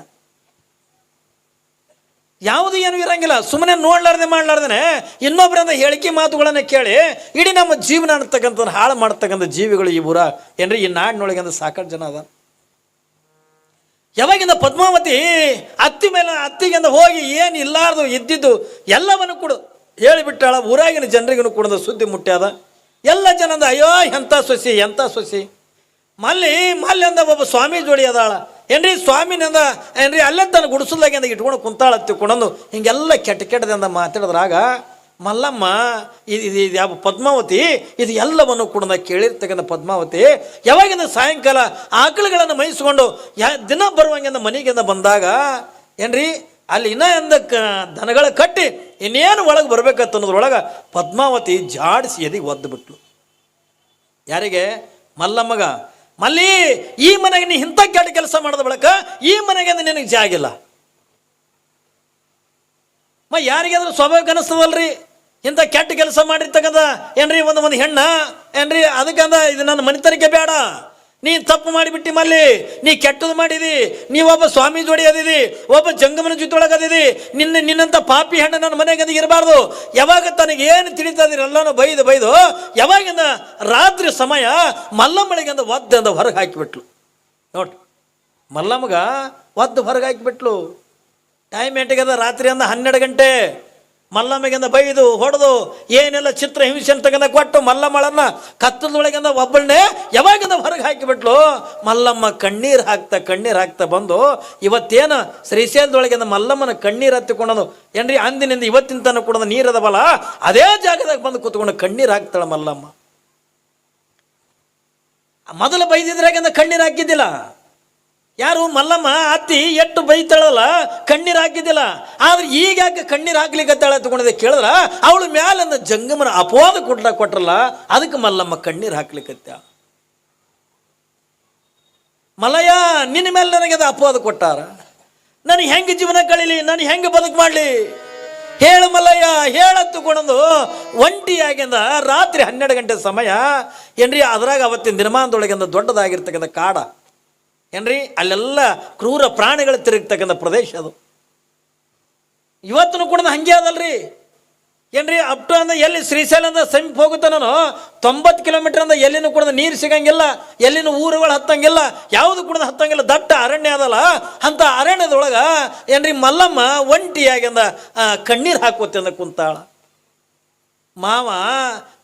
ಯಾವುದು ಏನು ಇರಂಗಿಲ್ಲ. ಸುಮ್ಮನೆ ನೋಡ್ಲಾರ್ದೆ ಮಾಡ್ಲಾರ್ದೇನೆ ಇನ್ನೊಬ್ಬರಿಂದ ಹೇಳಿಕೆ ಮಾತುಗಳನ್ನು ಕೇಳಿ ಇಡೀ ನಮ್ಮ ಜೀವನ ಅನ್ನತಕ್ಕಂಥದ್ದು ಹಾಳು ಮಾಡ್ತಕ್ಕಂಥ ಜೀವಿಗಳು ಈ ಊರ. ಏನ್ರಿ, ಈ ನಾಡಿನೊಳಗೆ ಅಂದ್ರೆ ಸಾಕಷ್ಟು ಜನ ಅದ ಯಾವಾಗಿಂದ ಪದ್ಮಾವತಿ ಅತ್ತಿ ಮೇಲೆ ಅತ್ತಿಗಿಂದ ಹೋಗಿ ಏನು ಇಲ್ಲಾರ್ದು ಇದ್ದಿದ್ದು ಎಲ್ಲವನ್ನು ಕೊಡು. ಹೇಳಿಬಿಟ್ಟಾಳ, ಊರಾಗಿನ ಜನರಿಗೂ ಕೂಡ ಸುದ್ದಿ ಮುಟ್ಟ್ಯಾದ ಎಲ್ಲ ಜನಂದ ಅಯ್ಯೋ, ಎಂಥ ಸೊಸಿ ಎಂಥ ಸೊಸಿ. ಮಲ್ಲಿ ಮಲ್ಲಿ ಅಂದ ಒಬ್ಬ ಸ್ವಾಮಿ ಜೋಡಿ ಅದಾಳ ಏನ್ರಿ ಸ್ವಾಮಿನಿಂದ, ಏನ್ರಿ ಅಲ್ಲೇ ತನ್ನ ಗುಡಿಸಲ್ದಾಗಿಂದ ಇಟ್ಕೊಂಡು ಕುಂತಾಳ ತಿಳ್ಕೊಂಡು ಹಿಂಗೆಲ್ಲ ಕೆಟ್ಟ ಕೆಟ್ಟದಿಂದ ಮಾತಾಡಿದ್ರಾಗ, ಮಲ್ಲಮ್ಮ ಇದು ಇದು ಯಾವ ಪದ್ಮಾವತಿ, ಇದು ಎಲ್ಲವನ್ನು ಕೂಡ ಕೇಳಿರ್ತಕ್ಕಂಥ ಪದ್ಮಾವತಿ, ಯಾವಾಗಿಂದ ಸಾಯಂಕಾಲ ಆಕಳುಗಳನ್ನು ಮೈಸ್ಕೊಂಡು ಯಾ ದಿನ ಬರುವಂಗಿಂದ ಮನೆಗಿಂದ ಬಂದಾಗ, ಏನ್ರಿ, ಅಲ್ಲಿ ಇನ್ನ ಎಂದ ಕ ದನಗಳ ಕಟ್ಟಿ ಇನ್ನೇನು ಒಳಗೆ ಬರ್ಬೇಕತ್ತ ಅನ್ನೋದ್ರೊಳಗೆ ಪದ್ಮಾವತಿ ಜಾಡಿಸಿ ಎದಿಗೆ ಒದ್ದು ಬಿಟ್ಲು ಯಾರಿಗೆ? ಮಲ್ಲಮ್ಮಗ. ಮಲ್ಲಿ, ಈ ಮನೆಗೆ ನೀ ಇಂಥ ಕೆಟ್ಟ ಕೆಲಸ ಮಾಡಿದ ಬಳಕ ಈ ಮನೆಗೆ ನಿನಗೆ ಜಾಗಿಲ್ಲ ಮ, ಯಾರಿಗಾದ್ರೂ ಸ್ವಾಭಾವಿಕ ಅನಿಸ್ತದಲ್ರಿ? ಇಂಥ ಕೆಟ್ಟ ಕೆಲಸ ಮಾಡಿರ್ತಕ್ಕಂಥ ಏನ್ರಿ ಒಂದು ಒಂದು ಹೆಣ್ಣ? ಏನ್ರಿ, ಅದಕ್ಕಂದ ಇದು ನನ್ನ ಮನೆತನಕ್ಕೆ ಬೇಡ. ನೀ ತಪ್ಪು ಮಾಡಿಬಿಟ್ಟಿ ಮಲ್ಲಿ. ನೀ ಕೆಟ್ಟದು ಮಾಡಿದಿ. ನೀ ಒಬ್ಬ ಸ್ವಾಮಿ ಜೋಡಿ ಅದಿದಿ. ಒಬ್ಬ ಜಂಗಮನ ಜೊತೆ ಅದಿದಿ. ನಿನ್ನ ನಿನ್ನಂಥ ಪಾಪಿ ಹೆಣ್ಣು ನನ್ನ ಮನೆಗೆ ಇರಬಾರ್ದು. ಯಾವಾಗ ತನಗೆ ಏನು ತಿಳಿತದಿರಲ್ಲನೂ ಬೈದು ಬೈದು, ಯಾವಾಗಿಂದ ರಾತ್ರಿ ಸಮಯ ಮಲ್ಲಮ್ಮಳಿಗಂದ ಒದ್ದಂದ ಹೊರಗೆ ಹಾಕಿಬಿಟ್ಲು. ನೋಡ್ರಿ, ಮಲ್ಲಮ್ಮಗ ಒದ್ದು ಹೊರಗೆ ಹಾಕಿಬಿಟ್ಲು. ಟೈಮ್ ಎಂಟಿಗೆ ರಾತ್ರಿ ಅಂದ ಹನ್ನೆರಡು ಗಂಟೆ. ಮಲ್ಲಮ್ಮಿಗಿಂದ ಬೈದು ಹೊಡೆದು ಏನೆಲ್ಲ ಚಿತ್ರ ಹಿಂಸೆ ತಗೊಂಡ ಕೊಟ್ಟು ಮಲ್ಲಮ್ಮಳನ್ನ ಕತ್ತಲದೊಳಗಿಂದ ಒಬ್ಬಳನ್ನೇ ಯಾವಾಗಿಂದ ಹೊರಗೆ ಹಾಕಿಬಿಟ್ಲು? ಮಲ್ಲಮ್ಮ ಕಣ್ಣೀರು ಹಾಕ್ತಾ ಕಣ್ಣೀರು ಹಾಕ್ತಾ ಬಂದು ಇವತ್ತೇನು ಶ್ರೀಶೈಲದೊಳಗಿಂದ ಮಲ್ಲಮ್ಮನ ಕಣ್ಣೀರು ಹತ್ತಿಕೊಂಡನು? ಏನ್ರಿ, ಅಂದಿನಿಂದ ಇವತ್ತಿನ ತನಕ ಕೂಡ ನೀರದವಲ್ಲ ಅದೇ ಜಾಗದಾಗ ಬಂದು ಕೂತ್ಕೊಂಡು ಕಣ್ಣೀರು ಹಾಕ್ತಾಳೆ ಮಲ್ಲಮ್ಮ. ಮೊದಲು ಬೈದಿದ್ರಾಗಿಂದ ಕಣ್ಣೀರು ಹಾಕಿದ್ದಿಲ್ಲ? ಯಾರು ಮಲ್ಲಮ್ಮ ಅತ್ತಿ ಎಟ್ಟು ಬೈತಾಳಲ್ಲ, ಕಣ್ಣೀರು ಹಾಕಿದ್ದಿಲ್ಲ. ಆದ್ರೆ ಈಗ ಯಾಕೆ ಕಣ್ಣೀರು ಹಾಕ್ಲಿಕ್ಕತ್ತಾಳ ತಗೊಂಡಿದೆ ಕೇಳಿದ್ರ? ಅವಳು ಮ್ಯಾಲನ್ನ ಜಂಗಮನ ಅಪವಾದ ಕೊಟ್ಟ ಕೊಟ್ರಲ್ಲ, ಅದಕ್ಕೆ ಮಲ್ಲಮ್ಮ ಕಣ್ಣೀರು ಹಾಕ್ಲಿಕ್ಕತ್ತ ಮಲಯ, ನಿನ್ನ ಮೇಲೆ ನನಗೆ ಅದು ಅಪವಾದ ಕೊಟ್ಟಾರ. ನನಗೆ ಹೆಂಗೆ ಜೀವನ ಕಳೀಲಿ ನಾನು ಹೆಂಗೆ ಬದುಕು ಮಾಡಲಿ? ಹೇಳು ಮಲ್ಲಯ್ಯ ಹೇಳತ್ತುಕೊಂಡು ಒಂಟಿಯಾಗಿಂದ ರಾತ್ರಿ ಹನ್ನೆರಡು ಗಂಟೆ ಸಮಯ. ಏನ್ರಿ, ಅದ್ರಾಗ ಅವತ್ತಿನ ದಿನಮಾನದೊಳಗಿಂದ ದೊಡ್ಡದಾಗಿರ್ತಕ್ಕಂಥ ಕಾಡ. ಏನ್ರಿ? ಅಲ್ಲೆಲ್ಲ ಕ್ರೂರ ಪ್ರಾಣಿಗಳು ತಿರುಗ್ತಕ್ಕಂಥ ಪ್ರದೇಶ ಅದು. ಇವತ್ತೂ ಕೂಡ ಹಂಗೆ ಅದಲ್ರಿ. ಏನ್ರಿ? ಅಪ್ ಟು ಅಂದ್ರೆ ಎಲ್ಲಿ ಶ್ರೀಶೈಲಂದ ಸಮೀಪ ಹೋಗುತ್ತೆ ನಾನು ತೊಂಬತ್ತು ಕಿಲೋಮೀಟರ್ ಅಂದ ಎಲ್ಲಿನೂ ಕೂಡ ನೀರು ಸಿಗಂಗಿಲ್ಲ, ಎಲ್ಲಿನೂ ಊರುಗಳು ಹತ್ತಂಗಿಲ್ಲ, ಯಾವುದು ಕೂಡ ಹತ್ತಂಗಿಲ್ಲ. ದಟ್ಟ ಅರಣ್ಯ ಅದಲ್ಲ. ಅಂತ ಅರಣ್ಯದೊಳಗೆ ಏನ್ರಿ? ಮಲ್ಲಮ್ಮ ಒಂಟಿಯಾಗಿಂದ ಕಣ್ಣೀರು ಹಾಕುತ್ತೆ ಕುಂತಾಳ. ಮಾವ,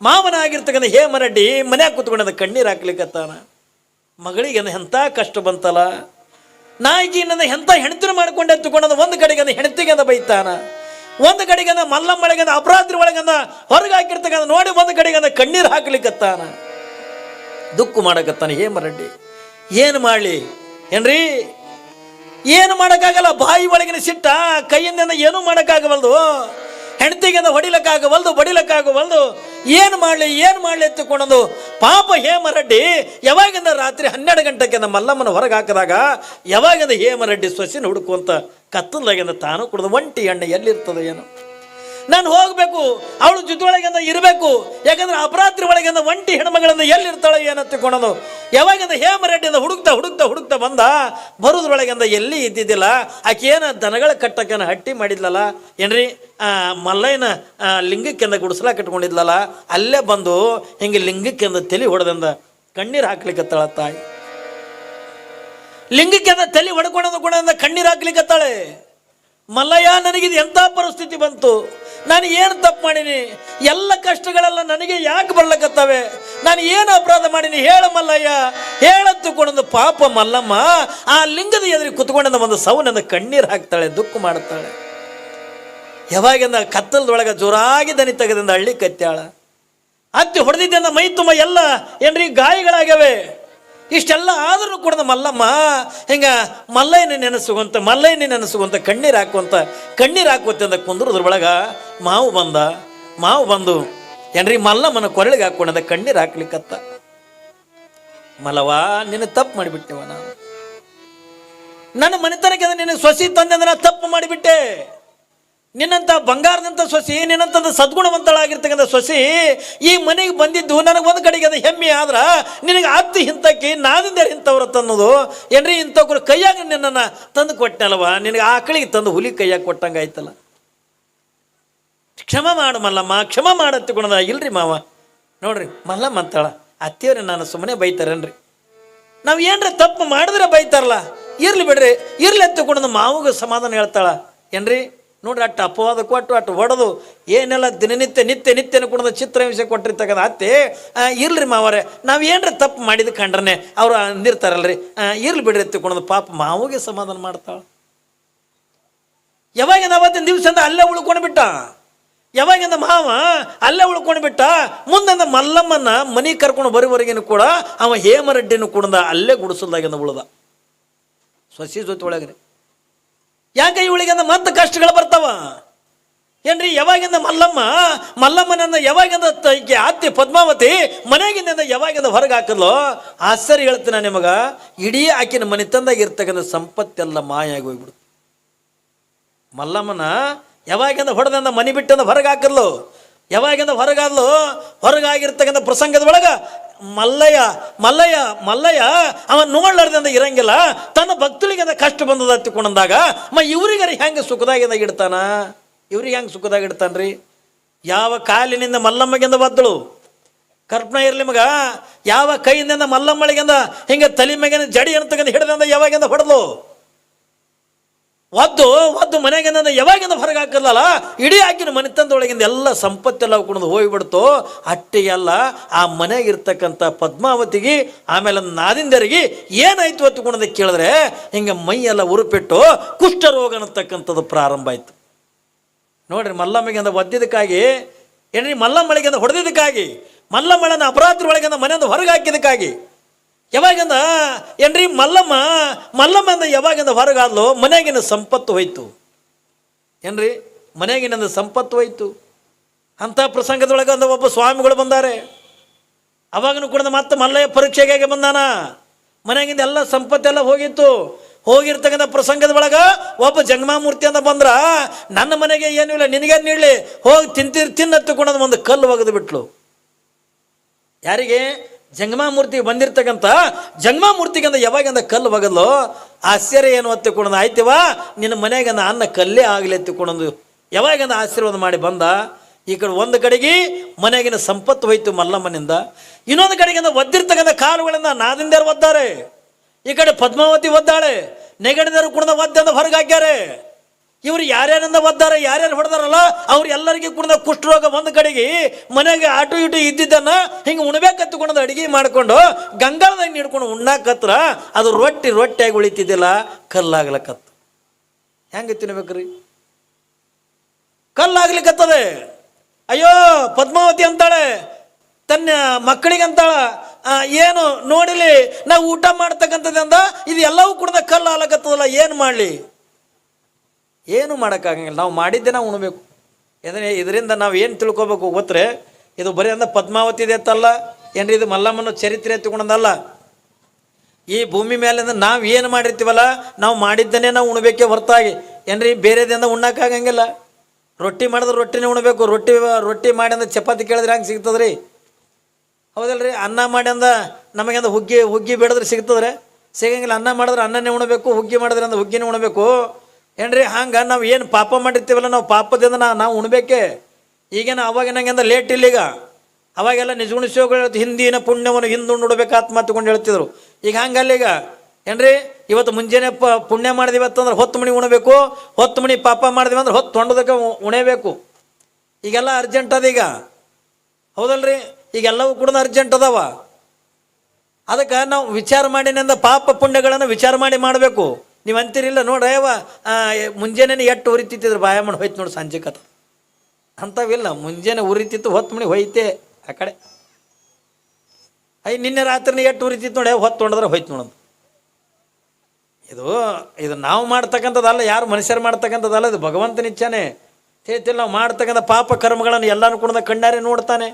ಮಾವನಾಗಿರ್ತಕ್ಕಂಥ ಹೇಮರೆಡ್ಡಿ ಮನ್ಯಾಗ ಕೂತ್ಕೊಂಡ ಕಣ್ಣೀರು ಹಾಕ್ಲಿಕ್ಕತ್ತಾನ ಮಗಳಿಗೆ ಎಂಥ ಕಷ್ಟ ಬಂತಲ್ಲ? ನಾಯಿಗೆ ನನ್ನ ಎಂಥ ಹೆಣ್ತಿನ ಮಾಡ್ಕೊಂಡೆ ಒಂದು ಕಡೆಗೆ ಅಂದ ಹೆಣ್ತಿಗೆ ಅಂದ ಬೈತಾನ? ಒಂದು ಕಡೆಗೆ ಅಂದ ಮಲ್ಲಮ್ಮಳಿಗೆ ಅಂದ ಅಪರಾತ್ರಿ ಒಳಗಂದ ಹೊರಗೆ ಹಾಕಿರ್ತಕ್ಕಂಥ ನೋಡಿ ಒಂದು ಕಡೆಗೆ ಅಂದ ಕಣ್ಣೀರು ಹಾಕ್ಲಿಕ್ಕತ್ತಾನ ದುಃಖ ಮಾಡಕತ್ತಾನ ಹೇಮರೆಡ್ಡಿ ಏನು ಮಾಡಲಿ? ಏನ್ರಿ? ಏನು ಮಾಡೋಕ್ಕಾಗಲ್ಲ? ಬಾಯಿ ಒಳಗಿನ ಸಿಟ್ಟ ಕೈಯಿಂದ ಏನೂ ಮಾಡೋಕ್ಕಾಗವಲ್ದು? ಹೆಂಡತಿಗೆ ಹೊಡಿಲಕ್ಕಾಗವಲ್ದು ಬಡಿಲಕ್ಕಾಗವಲ್ದು ಏನು ಮಾಡಲಿ ಏನು ಮಾಡಲಿ ಎತ್ತಿಕೊಂಡು ಪಾಪ ಹೇಮರೆಡ್ಡಿ, ಯಾವಾಗಿಂದ ರಾತ್ರಿ ಹನ್ನೆರಡು ಗಂಟೆಗೆ ನಮ್ಮ ಮಲ್ಲಮ್ಮನ ಹೊರಗೆ ಹಾಕಿದಾಗ, ಯಾವಾಗಿಂದ ಹೇಮರೆಡ್ಡಿ ಸೊಸಿನ ಹುಡುಕುವಂತ ಕತ್ತಲಾಗಿಂದ ತಾನು ಕುಡಿದು ಒಂಟಿ ಎಣ್ಣೆ ಎಲ್ಲಿರ್ತದೆ ಏನು? ನಾನು ಹೋಗಬೇಕು, ಅವಳು ಜೊತೆಯೊಳಗಿಂದ ಇರಬೇಕು, ಯಾಕಂದ್ರೆ ಅಪರಾತ್ರಿ ಒಳಗಿಂದ ಒಂಟಿ ಹೆಣ್ಮಗಳಿಂದ ಎಲ್ಲಿರ್ತಾಳೆ ಏನತ್ತಿಕೊಳ್ಳೋದು ಯಾವಾಗಿಂದ ಹೇಮರೆಡ್ಡಿಯಿಂದ ಹುಡುಕ್ತಾ ಹುಡುಕ್ತಾ ಹುಡುಕ್ತಾ ಬಂದ, ಬರೋದ್ರೊಳಗಿಂದ ಎಲ್ಲಿ ಇದ್ದಿದ್ದಿಲ್ಲ. ಆಕೆ ಏನು ದನಗಳ ಕಟ್ಟಕ್ಕೇನ ಹಟ್ಟಿ ಮಾಡಿದ್ಲಲ್ಲ, ಏನ್ರಿ? ಮಲ್ಲಯ್ಯನ ಲಿಂಗಕ್ಕೆಂದ ಗುಡಿಸ್ಲಾ ಕಟ್ಕೊಂಡಿದ್ಲಲ್ಲ ಅಲ್ಲೇ ಬಂದು ಹಿಂಗೆ ಲಿಂಗಕ್ಕೆಂದ ತಲೆ ಹೊಡೆದಂದ ಕಣ್ಣೀರು ಹಾಕ್ಲಿಕ್ಕತ್ತಾಳ ತಾಯಿ. ಲಿಂಗಕ್ಕೆಂದ ತಲೆ ಹೊಡ್ಕೊಳ್ಳೋದು ಕೂಡ ಕಣ್ಣೀರು ಹಾಕ್ಲಿಕ್ಕತ್ತಾಳೆ ಮಲ್ಲಯ್ಯ, ನನಗಿದು ಎಂಥ ಪರಿಸ್ಥಿತಿ ಬಂತು? ನಾನು ಏನು ತಪ್ಪು ಮಾಡೀನಿ? ಎಲ್ಲ ಕಷ್ಟಗಳೆಲ್ಲ ನನಗೆ ಯಾಕೆ ಬರ್ಲಕತ್ತವೆ? ನಾನು ಏನು ಅಪರಾಧ ಮಾಡೀನಿ? ಹೇಳ ಮಲ್ಲಯ್ಯ. ಹೇಳತ್ತುಕೊಂಡೊಂದು ಪಾಪ ಮಲ್ಲಮ್ಮ. ಆ ಲಿಂಗದ ಎದುರಿಗೆ ಕುತ್ಕೊಂಡಿಂದ ಒಂದು ಸೌನಂದ ಕಣ್ಣೀರು ಹಾಕ್ತಾಳೆ, ದುಃಖ ಮಾಡುತ್ತಾಳೆ ಯಾವಾಗಿಂದ ಕತ್ತಲದೊಳಗೆ ಜೋರಾಗಿ ದನಿ ತೆಗೆದಿಂದ ಹಳ್ಳಿ ಕತ್ತಾಳ ಅತ್ತಿ ಹೊಡೆದಿದ್ದಿಂದ ಮೈ ತುಂಬ ಎಲ್ಲ. ಏನ್ರಿ, ಗಾಯಗಳಾಗ್ಯವೆ? ಇಷ್ಟೆಲ್ಲ ಆದರೂ ಕೂಡ ಮಲ್ಲಮ್ಮ ಹಿಂಗೆ ಮಲ್ಲಯ್ಯನ ನೆನೆಸುವಂತ ಮಲ್ಲಯ್ಯನ ನೆನೆಸುವಂತ ಕಣ್ಣೀರು ಹಾಕುವಂತ ಕಣ್ಣೀರು ಹಾಕುವಂತ ಅಂದ ಒಳಗೆ ಮಾವು ಬಂದ, ಮಾವು ಬಂದು, ಏನ್ರಿ ಮಲ್ಲಮ್ಮನ ಕೊರಳಿಗೆ ಹಾಕೊಂಡ ಕಣ್ಣೀರು ಹಾಕ್ಲಿಕ್ಕತ್ತ. ಮಲವಾ ನಿನ್ನ ತಪ್ಪು ಮಾಡಿಬಿಟ್ಟೆವ ನಾನು. ನನ್ನ ಮನೆತನಕ್ಕೆ ನಿನ್ನ ಸೊಸಿ ತಂದೆ ಅಂದ್ರೆ ತಪ್ಪು ಮಾಡಿಬಿಟ್ಟೆ. ನಿನ್ನಂತ ಬಂಗಾರದಂಥ ಸೊಸಿ ನಿನ್ನಂಥ ಸದ್ಗುಣವಂತಳಾಗಿರ್ತಕ್ಕಂಥ ಸೊಸಿ ಈ ಮನೆಗೆ ಬಂದಿದ್ದು ನನಗೆ ಒಂದು ಕಡೆಗೆ ಅದು ಹೆಮ್ಮೆ ಆದ್ರೆ ನಿನಗೆ ಅತ್ತಿ ಹಿಂತಕ್ಕೆ ನಾದಿಂದ ಇಂಥವ್ರತ್ತ ಅನ್ನೋದು ಏನ್ರಿ ಇಂಥವ್ರು ಕೈಯಾಗ ನಿನ್ನನ್ನು ತಂದು ಕೊಟ್ಟನಲ್ವ? ನಿನಗೆ ಆಕಳಿಗೆ ತಂದು ಹುಲಿ ಕೈಯಾಗ ಕೊಟ್ಟಂಗೆ ಆಯ್ತಲ್ಲ. ಕ್ಷಮ ಮಾಡು ಮಲ್ಲಮ್ಮ, ಕ್ಷಮ ಮಾಡತ್ತಿಕೊಂಡ ಇಲ್ರಿ ಮಾವ, ನೋಡ್ರಿ ಮಲ್ಲಮ್ಮ ಅಂತಾಳ, ಅತ್ತಿಯವ್ರೆ ನಾನು ಸುಮ್ಮನೆ ಬೈತಾರೇನ್ರಿ? ನಾವು ಏನ್ರಿ ತಪ್ಪು ಮಾಡಿದ್ರೆ ಬೈತಾರಲ್ಲ? ಇರ್ಲಿ ಬಿಡ್ರಿ, ಇರ್ಲಿ ಅತ್ತಿ ಗುಣದ ಮಾವಿಗೆ ಸಮಾಧಾನ ಹೇಳ್ತಾಳ. ಏನ್ರಿ? ನೋಡ್ರಿ ಅಟ್ಟು ಅಪವಾದ ಕೊಟ್ಟು ಅಟ್ಟು ಹೊಡೆದು ಏನೆಲ್ಲ ದಿನನಿತ್ಯ ನಿತ್ಯ ನಿತ್ಯ ಕುಣದ ಚಿತ್ರ ವಿಷಯ ಕೊಟ್ಟಿರ್ತಕ್ಕಂಥ ಅತ್ತೆ ಇರ್ಲಿ ಮಾವರೇ, ನಾವು ಏನ್ರಿ ತಪ್ಪು ಮಾಡಿದ ಕಂಡ್ರೆ ಅವ್ರು ಅಂದಿರ್ತಾರಲ್ರಿ. ಇರ್ಲಿ ಬಿಡ್ರಿ ಕುಣದ ಪಾಪ ಮಾವಿಗೆ ಸಮಾಧಾನ ಮಾಡ್ತಾಳ. ಯಾವಾಗಿಂದ ಅವತ್ತಿನ ದಿವಸದಿಂದ ಅಲ್ಲೇ ಉಳ್ಕೊಂಡು ಬಿಟ್ಟ? ಯಾವಾಗಿಂದ ಮಾವ ಅಲ್ಲೇ ಉಳ್ಕೊಂಡು ಬಿಟ್ಟ? ಮುಂದಂದ ಮಲ್ಲಮ್ಮನ ಮನಿ ಕರ್ಕೊಂಡು ಬರುವವರೆಗಿನ ಕೂಡ ಅವ ಹೇಮರೆಡ್ಡಿನೂ ಕುಣದ ಅಲ್ಲೇ ಗುಡಿಸಲ್ದಾಗಿಂದ ಉಳ್ದ. ಸೊಸಿ ಜೊತೆ ಒಳಗ್ರಿ. ಯಾಕೆ ಇವಳಿಗಿಂದ ಮತ್ತೆ ಕಷ್ಟಗಳು ಬರ್ತಾವ? ಏನ್ರಿ, ಯಾವಾಗಿಂದ ಮಲ್ಲಮ್ಮ, ಮಲ್ಲಮ್ಮನನ್ನ ಯಾವಾಗಿಂದ ಈಕೆ ಪದ್ಮಾವತಿ ಮನೆಗಿಂದ ಯಾವಾಗಿಂದ ಹೊರಗೆ ಹಾಕದ್ಲೋ ಆಶ್ಚರ್ಯ ಹೇಳ್ತೀನಿ ನಿಮಗೆ, ಇಡೀ ಆಕಿನ ಮನೆ ಇರ್ತಕ್ಕಂಥ ಸಂಪತ್ತೆಲ್ಲ ಮಾಯಾಗಿ ಹೋಗ್ಬಿಡ್ತು. ಮಲ್ಲಮ್ಮನ ಯಾವಾಗಿಂದ ಹೊಡೆದಂದ ಮನೆ ಬಿಟ್ಟಂದ ಹೊರಗೆ ಹಾಕದ್ಲು ಯಾವಾಗಿಂದ ಹೊರಗಾದ್ಲು, ಹೊರಗಾಗಿರ್ತಕ್ಕಂಥ ಪ್ರಸಂಗದ ಒಳಗೆ ಮಲ್ಲಯ್ಯ ಮಲ್ಲಯ್ಯ ಮಲ್ಲಯ್ಯ, ಅವ ನೋಡ್ಲಾರ್ದಿಂದ ಇರಂಗಿಲ್ಲ, ತನ್ನ ಭಕ್ತಳಿಗೆ ಕಷ್ಟ ಬಂದದ ಹತ್ತಿಕೊಂಡಂದಾಗ ಮ ಇವ್ರಿಗಾರ ಹೆಂಗೆ ಸುಖದಾಗಿಂದ ಇಡ್ತಾನ? ಇವ್ರಿಗೆ ಹೆಂಗೆ ಸುಖದಾಗ ಇಡ್ತಾನ್ರಿ? ಯಾವ ಕಾಲಿನಿಂದ ಮಲ್ಲಮ್ಮಗಿಂದ ಬದ್ದಳು? ಕರ್ಪಣ ಇರಲಿ ಮಗ, ಯಾವ ಕೈಯಿಂದ ಮಲ್ಲಮ್ಮಳಿಗಿಂದ ಹಿಂಗೆ ತಲೆ ಮ್ಯಾಗಿನ ಜಡಿ ಅಂತಕ್ಕಂಥ ಹಿಡ್ದಿಂದ ಯಾವಾಗಿಂದ ಹೊಡೆದ್ಲು? ಒದ್ದು ಒದ್ದು ಮನೆಗಿಂದ ಯಾವಾಗಿಂದ ಹೊರಗೆ ಹಾಕಲ್ಲಲ್ಲ ಇಡೀ ಹಾಕಿನ ಮನೆತನದೊಳಗಿಂದ ಎಲ್ಲ ಸಂಪತ್ತೆಲ್ಲ ಕುಣಿದು ಹೋಗಿಬಿಡ್ತು. ಅಟ್ಟೆ ಎಲ್ಲ ಆ ಮನೆಗಿರ್ತಕ್ಕಂಥ ಪದ್ಮಾವತಿಗೆ, ಆಮೇಲೆ ನಾದಿಂದರಿಗೆ ಏನಾಯ್ತು ಅಂತ ಕುಣದ ಕೇಳಿದ್ರೆ, ಹಿಂಗೆ ಮೈಯೆಲ್ಲ ಉರುಪಿಟ್ಟು ಕುಷ್ಠರೋಗ ಅನ್ನತಕ್ಕಂಥದ್ದು ಪ್ರಾರಂಭ ಆಯಿತು. ನೋಡ್ರಿ ಮಲ್ಲಮ್ಮಗಿಂದ ಒದ್ದಿದ್ದಕ್ಕಾಗಿ, ಏನ್ರಿ ಮಲ್ಲಮ್ಮಳಿಗಿಂದ ಹೊಡೆದಿದ್ದಕ್ಕಾಗಿ, ಮಲ್ಲಮ್ಮಳನ್ನ ಅಪರಾತ್ರಿ ಒಳಗಿಂದ ಮನೆಯಿಂದ ಹೊರಗೆ ಹಾಕಿದ್ದಕ್ಕಾಗಿ ಯಾವಾಗಿಂದ? ಏನ್ರಿ ಮಲ್ಲಮ್ಮ? ಮಲ್ಲಮ್ಮಂದ ಯಾವಾಗಿಂದ ಹೊರಗಾದ್ಲು? ಮನೆಯಾಗಿನ ಸಂಪತ್ತು ಹೋಯ್ತು. ಏನ್ರಿ? ಮನೆಗಿನಂದ ಸಂಪತ್ತು ಹೋಯ್ತು. ಅಂಥ ಪ್ರಸಂಗದೊಳಗೆ ಒಂದು ಒಬ್ಬ ಸ್ವಾಮಿಗಳು ಬಂದಾರೆ. ಅವಾಗನು ಕೂಡ ಮತ್ತೆ ಮಲ್ಲಯ್ಯ ಪರೀಕ್ಷೆಗೆ ಬಂದಾನ. ಮನೆಯಾಗಿಂದ ಎಲ್ಲ ಸಂಪತ್ತೆಲ್ಲ ಹೋಗಿತ್ತು. ಹೋಗಿರ್ತಕ್ಕಂಥ ಪ್ರಸಂಗದ ಒಳಗ ಒಬ್ಬ ಜಂಗಮಾಮೂರ್ತಿ ಅಂತ ಬಂದ್ರ, ನನ್ನ ಮನೆಗೆ ಏನೂ ಇಲ್ಲ ನಿನಗೇನು ನೀಡಲಿ ಹೋಗಿ ತಿಂತೀರಿ ತಿನ್ನತ್ತುಕೊಂಡದು ಒಂದು ಕಲ್ಲು ಒಗೆದು ಬಿಟ್ಲು. ಯಾರಿಗೆ? ಜಂಗಮಾಮೂರ್ತಿ ಬಂದಿರ್ತಕ್ಕಂಥ ಜಂಗಮಾಮೂರ್ತಿಗಂದ ಯಾವಾಗಿಂದ ಕಲ್ಲು ಬಗದ್ಲು, ಆಶ್ಚರ್ಯ ಏನು ಹತ್ತಿಕೊಂಡದು ಆಯ್ತಿವ ನಿನ್ನ ಮನೆಗಂದ ಅನ್ನ ಕಲ್ಲೇ ಆಗಲಿ ಎತ್ತಿಕೊಂಡೊಂದು ಯಾವಾಗಂದ ಆಶೀರ್ವಾದ ಮಾಡಿ ಬಂದ, ಈ ಕಡೆ ಒಂದು ಕಡೆಗೆ ಮನೆಗಿನ ಸಂಪತ್ತು ಹೋಯ್ತು ಮಲ್ಲಮ್ಮನಿಂದ. ಇನ್ನೊಂದು ಕಡೆಗಿಂದ ಒದ್ದಿರ್ತಕ್ಕಂಥ ಕಾಲುಗಳಿಂದ ನಾದಿಂದರು ಒದ್ದಾರೆ. ಈ ಕಡೆ ಪದ್ಮಾವತಿ ಒದ್ದಾಳೆ. ನೆಗಡಿದರು ಕೂಡ ಒದ್ದಂದ ಹೊರಗೆ ಹಾಕ್ಯಾರೆ ಇವ್ರು ಯಾರ್ಯಾರಿಂದ ಬದ್ದಾರ ಯಾರ್ಯಾರು ಹೊಡೆದಾರಲ್ಲ ಅವ್ರು ಎಲ್ಲರಿಗೂ ಕುಡ್ದ ಕುಷ್ಠರೋಗ ಒಂದು ಕಡೆಗೆ ಮನೆಗೆ ಆಟು, ಇಟು ಇದ್ದಿದ್ದನ್ನ ಹಿಂಗೆ ಉಣ್ಬೇಕತ್ಕೊಂಡದ ಅಡುಗೆ ಮಾಡ್ಕೊಂಡು ಗಂಗಾಳದಾಗ ನೀಡ್ಕೊಂಡು ಉಣ್ಣಾಕತ್ರ ಅದು ರೊಟ್ಟಿ ರೊಟ್ಟಿಯಾಗಿ ಉಳಿತಿದ್ದಿಲ್ಲ, ಕಲ್ಲಾಗ್ಲಕತ್ತು. ಹೆಂಗೆ ತಿನ್ಬೇಕ್ರಿ? ಕಲ್ಲಾಗ್ಲಿಕ್ಕತ್ತದೆ ಅಯ್ಯೋ, ಪದ್ಮಾವತಿ ಅಂತಾಳೆ, ತನ್ನ ಮಕ್ಕಳಿಗೆ ಅಂತಾಳ ಏನು ನೋಡಿಲಿ, ನಾವು ಊಟ ಮಾಡ್ತಕ್ಕಂಥದ್ದಿಂದ, ಇದು ಎಲ್ಲವೂ ಕೂಡ ಕಲ್ಲು ಆಲಕತ್ತದಲ್ಲ ಏನು ಮಾಡಲಿ? ಏನು ಮಾಡೋಕ್ಕಾಗಂಗಿಲ್ಲ. ನಾವು ಮಾಡಿದ್ದೆ ನಾವು ಉಣ್ಬೇಕು. ಯಾಕಂದರೆ ಇದರಿಂದ ನಾವು ಏನು ತಿಳ್ಕೊಬೇಕು ಗೊತ್ತರೆ, ಇದು ಬರೀ ಅಂದ್ರೆ ಪದ್ಮಾವತಿ ಅಂತಲ್ಲ, ಏನ್ರಿ ಇದು ಮಲ್ಲಮ್ಮನ ಚರಿತ್ರೆ ಎತ್ತಿಕೊಂಡದಲ್ಲ ಈ ಭೂಮಿ ಮೇಲಿಂದ ನಾವು ಏನು ಮಾಡಿರ್ತೀವಲ್ಲ, ನಾವು ಮಾಡಿದ್ದನ್ನೇ ನಾವು ಉಣ್ಬೇಕೇ ಹೊರತಾಗಿ. ಏನ್ರಿ ಬೇರೆದಿಂದ ಉಣ್ಣಕ್ಕಾಗಂಗಿಲ್ಲ. ರೊಟ್ಟಿ ಮಾಡಿದ್ರೆ ರೊಟ್ಟಿನೇ ಉಣಬೇಕು. ರೊಟ್ಟಿ ರೊಟ್ಟಿ ಮಾಡಿ ಅಂದ್ರೆ ಚಪಾತಿ ಕೇಳಿದ್ರೆ ಹಂಗೆ ಸಿಗ್ತದ್ರಿ? ಹೌದಲ್ರಿ, ಅನ್ನ ಮಾಡಿ ಅಂದ ನಮಗಂದ ಹುಗ್ಗಿ ಹುಗ್ಗಿ ಬೇಡದ್ರೆ ಸಿಗ್ತದ್ರೆ. ಸಿಗಂಗಿಲ್ಲ, ಅನ್ನ ಮಾಡಿದ್ರೆ ಅನ್ನನೇ ಉಣಬೇಕು, ಹುಗ್ಗಿ ಮಾಡಿದ್ರೆ ಅಂದ್ರೆ ಹುಗ್ಗಿನೇ ಉಣ್ಬೇಕು. ಏನ್ರಿ, ಹಂಗೆ ನಾವು ಏನು ಪಾಪ ಮಾಡಿರ್ತೀವಲ್ಲ, ನಾವು ಪಾಪದಿಂದ ನಾ ನಾವು ಉಣ್ಬೇಕೆ? ಈಗೇನು ಅವಾಗಿನಂಗೆಂದ ಲೇಟ್ ಇಲ್ಲ ಈಗ ಅವಾಗೆಲ್ಲ ನಿಜಗುಣಿಸೋಗಳು ಹಿಂದಿನ ಪುಣ್ಯವನ್ನು ಹಿಂದೆ ನೋಡ್ಬೇಕು ತಗೊಂಡು ಹೇಳ್ತಿದ್ರು. ಈಗ ಹಂಗಲ್ಲ ಈಗ ಏನ್ರಿ, ಇವತ್ತು ಮುಂಜಾನೆ ಪ ಪುಣ್ಯ ಮಾಡಿದ್ವಿ ಅಂದ್ರೆ ಹೊತ್ತು ಮಣಿ ಉಣಬೇಕು, ಹೊತ್ತು ಮಣಿ ಪಾಪ ಮಾಡಿದ್ವಿ ಅಂದ್ರೆ ಹೊತ್ತು ತೊಂಡದಕ್ಕೆ ಉಣೇಬೇಕು ಈಗೆಲ್ಲ ಅರ್ಜೆಂಟ್ ಅದ ಈಗ. ಹೌದಲ್ರಿ, ಈಗೆಲ್ಲವೂ ಕೂಡ ಅರ್ಜೆಂಟ್ ಅದಾವ. ಅದಕ್ಕೆ ನಾವು ವಿಚಾರ ಮಾಡಿನಿಂದ ಪಾಪ ಪುಣ್ಯಗಳನ್ನು ವಿಚಾರ ಮಾಡಿ ಮಾಡಬೇಕು. ನೀವು ಅಂತೀರಿಲ್ಲ ನೋಡ್ರಿ ಅವ ಮುಂಜಾನೆ ಎಟ್ಟು ಉರಿತಿತ್ತಿದ್ರು ಬಾಯ ಮಾಡಿ ಹೋಯ್ತು ನೋಡಿ ಸಂಜೆ ಕಥ. ಅಂಥವಿಲ್ಲ, ಮುಂಜಾನೆ ಉರಿತಿತ್ತು, ಹೊತ್ತು ಮಣಿ ಹೋಯ್ತೆ ಆ ಕಡೆ. ಐ ನಿನ್ನೆ ರಾತ್ರಿ ಎಟ್ಟು ಉರಿತಿತ್ತು ನೋಡಿ ಹೊತ್ತು ನೋಡಿದ್ರೆ ಹೋಯ್ತು ನೋಡೋದು ಇದು ಇದು ನಾವು ಮಾಡ್ತಕ್ಕಂಥದ್ದಲ್ಲ, ಯಾರು ಮನುಷ್ಯರು ಮಾಡ್ತಕ್ಕಂಥದ್ದಲ್ಲ, ಇದು ಭಗವಂತನ ಇಚ್ಛಾನೆ. ಹೇಳ್ತಿಲ್ಲ ನಾವು ಮಾಡ್ತಕ್ಕಂಥ ಪಾಪ ಕರ್ಮಗಳನ್ನು ಎಲ್ಲಾನು ಕೂಡ ಕಣ್ಣಾರೆ ನೋಡ್ತಾನೆ.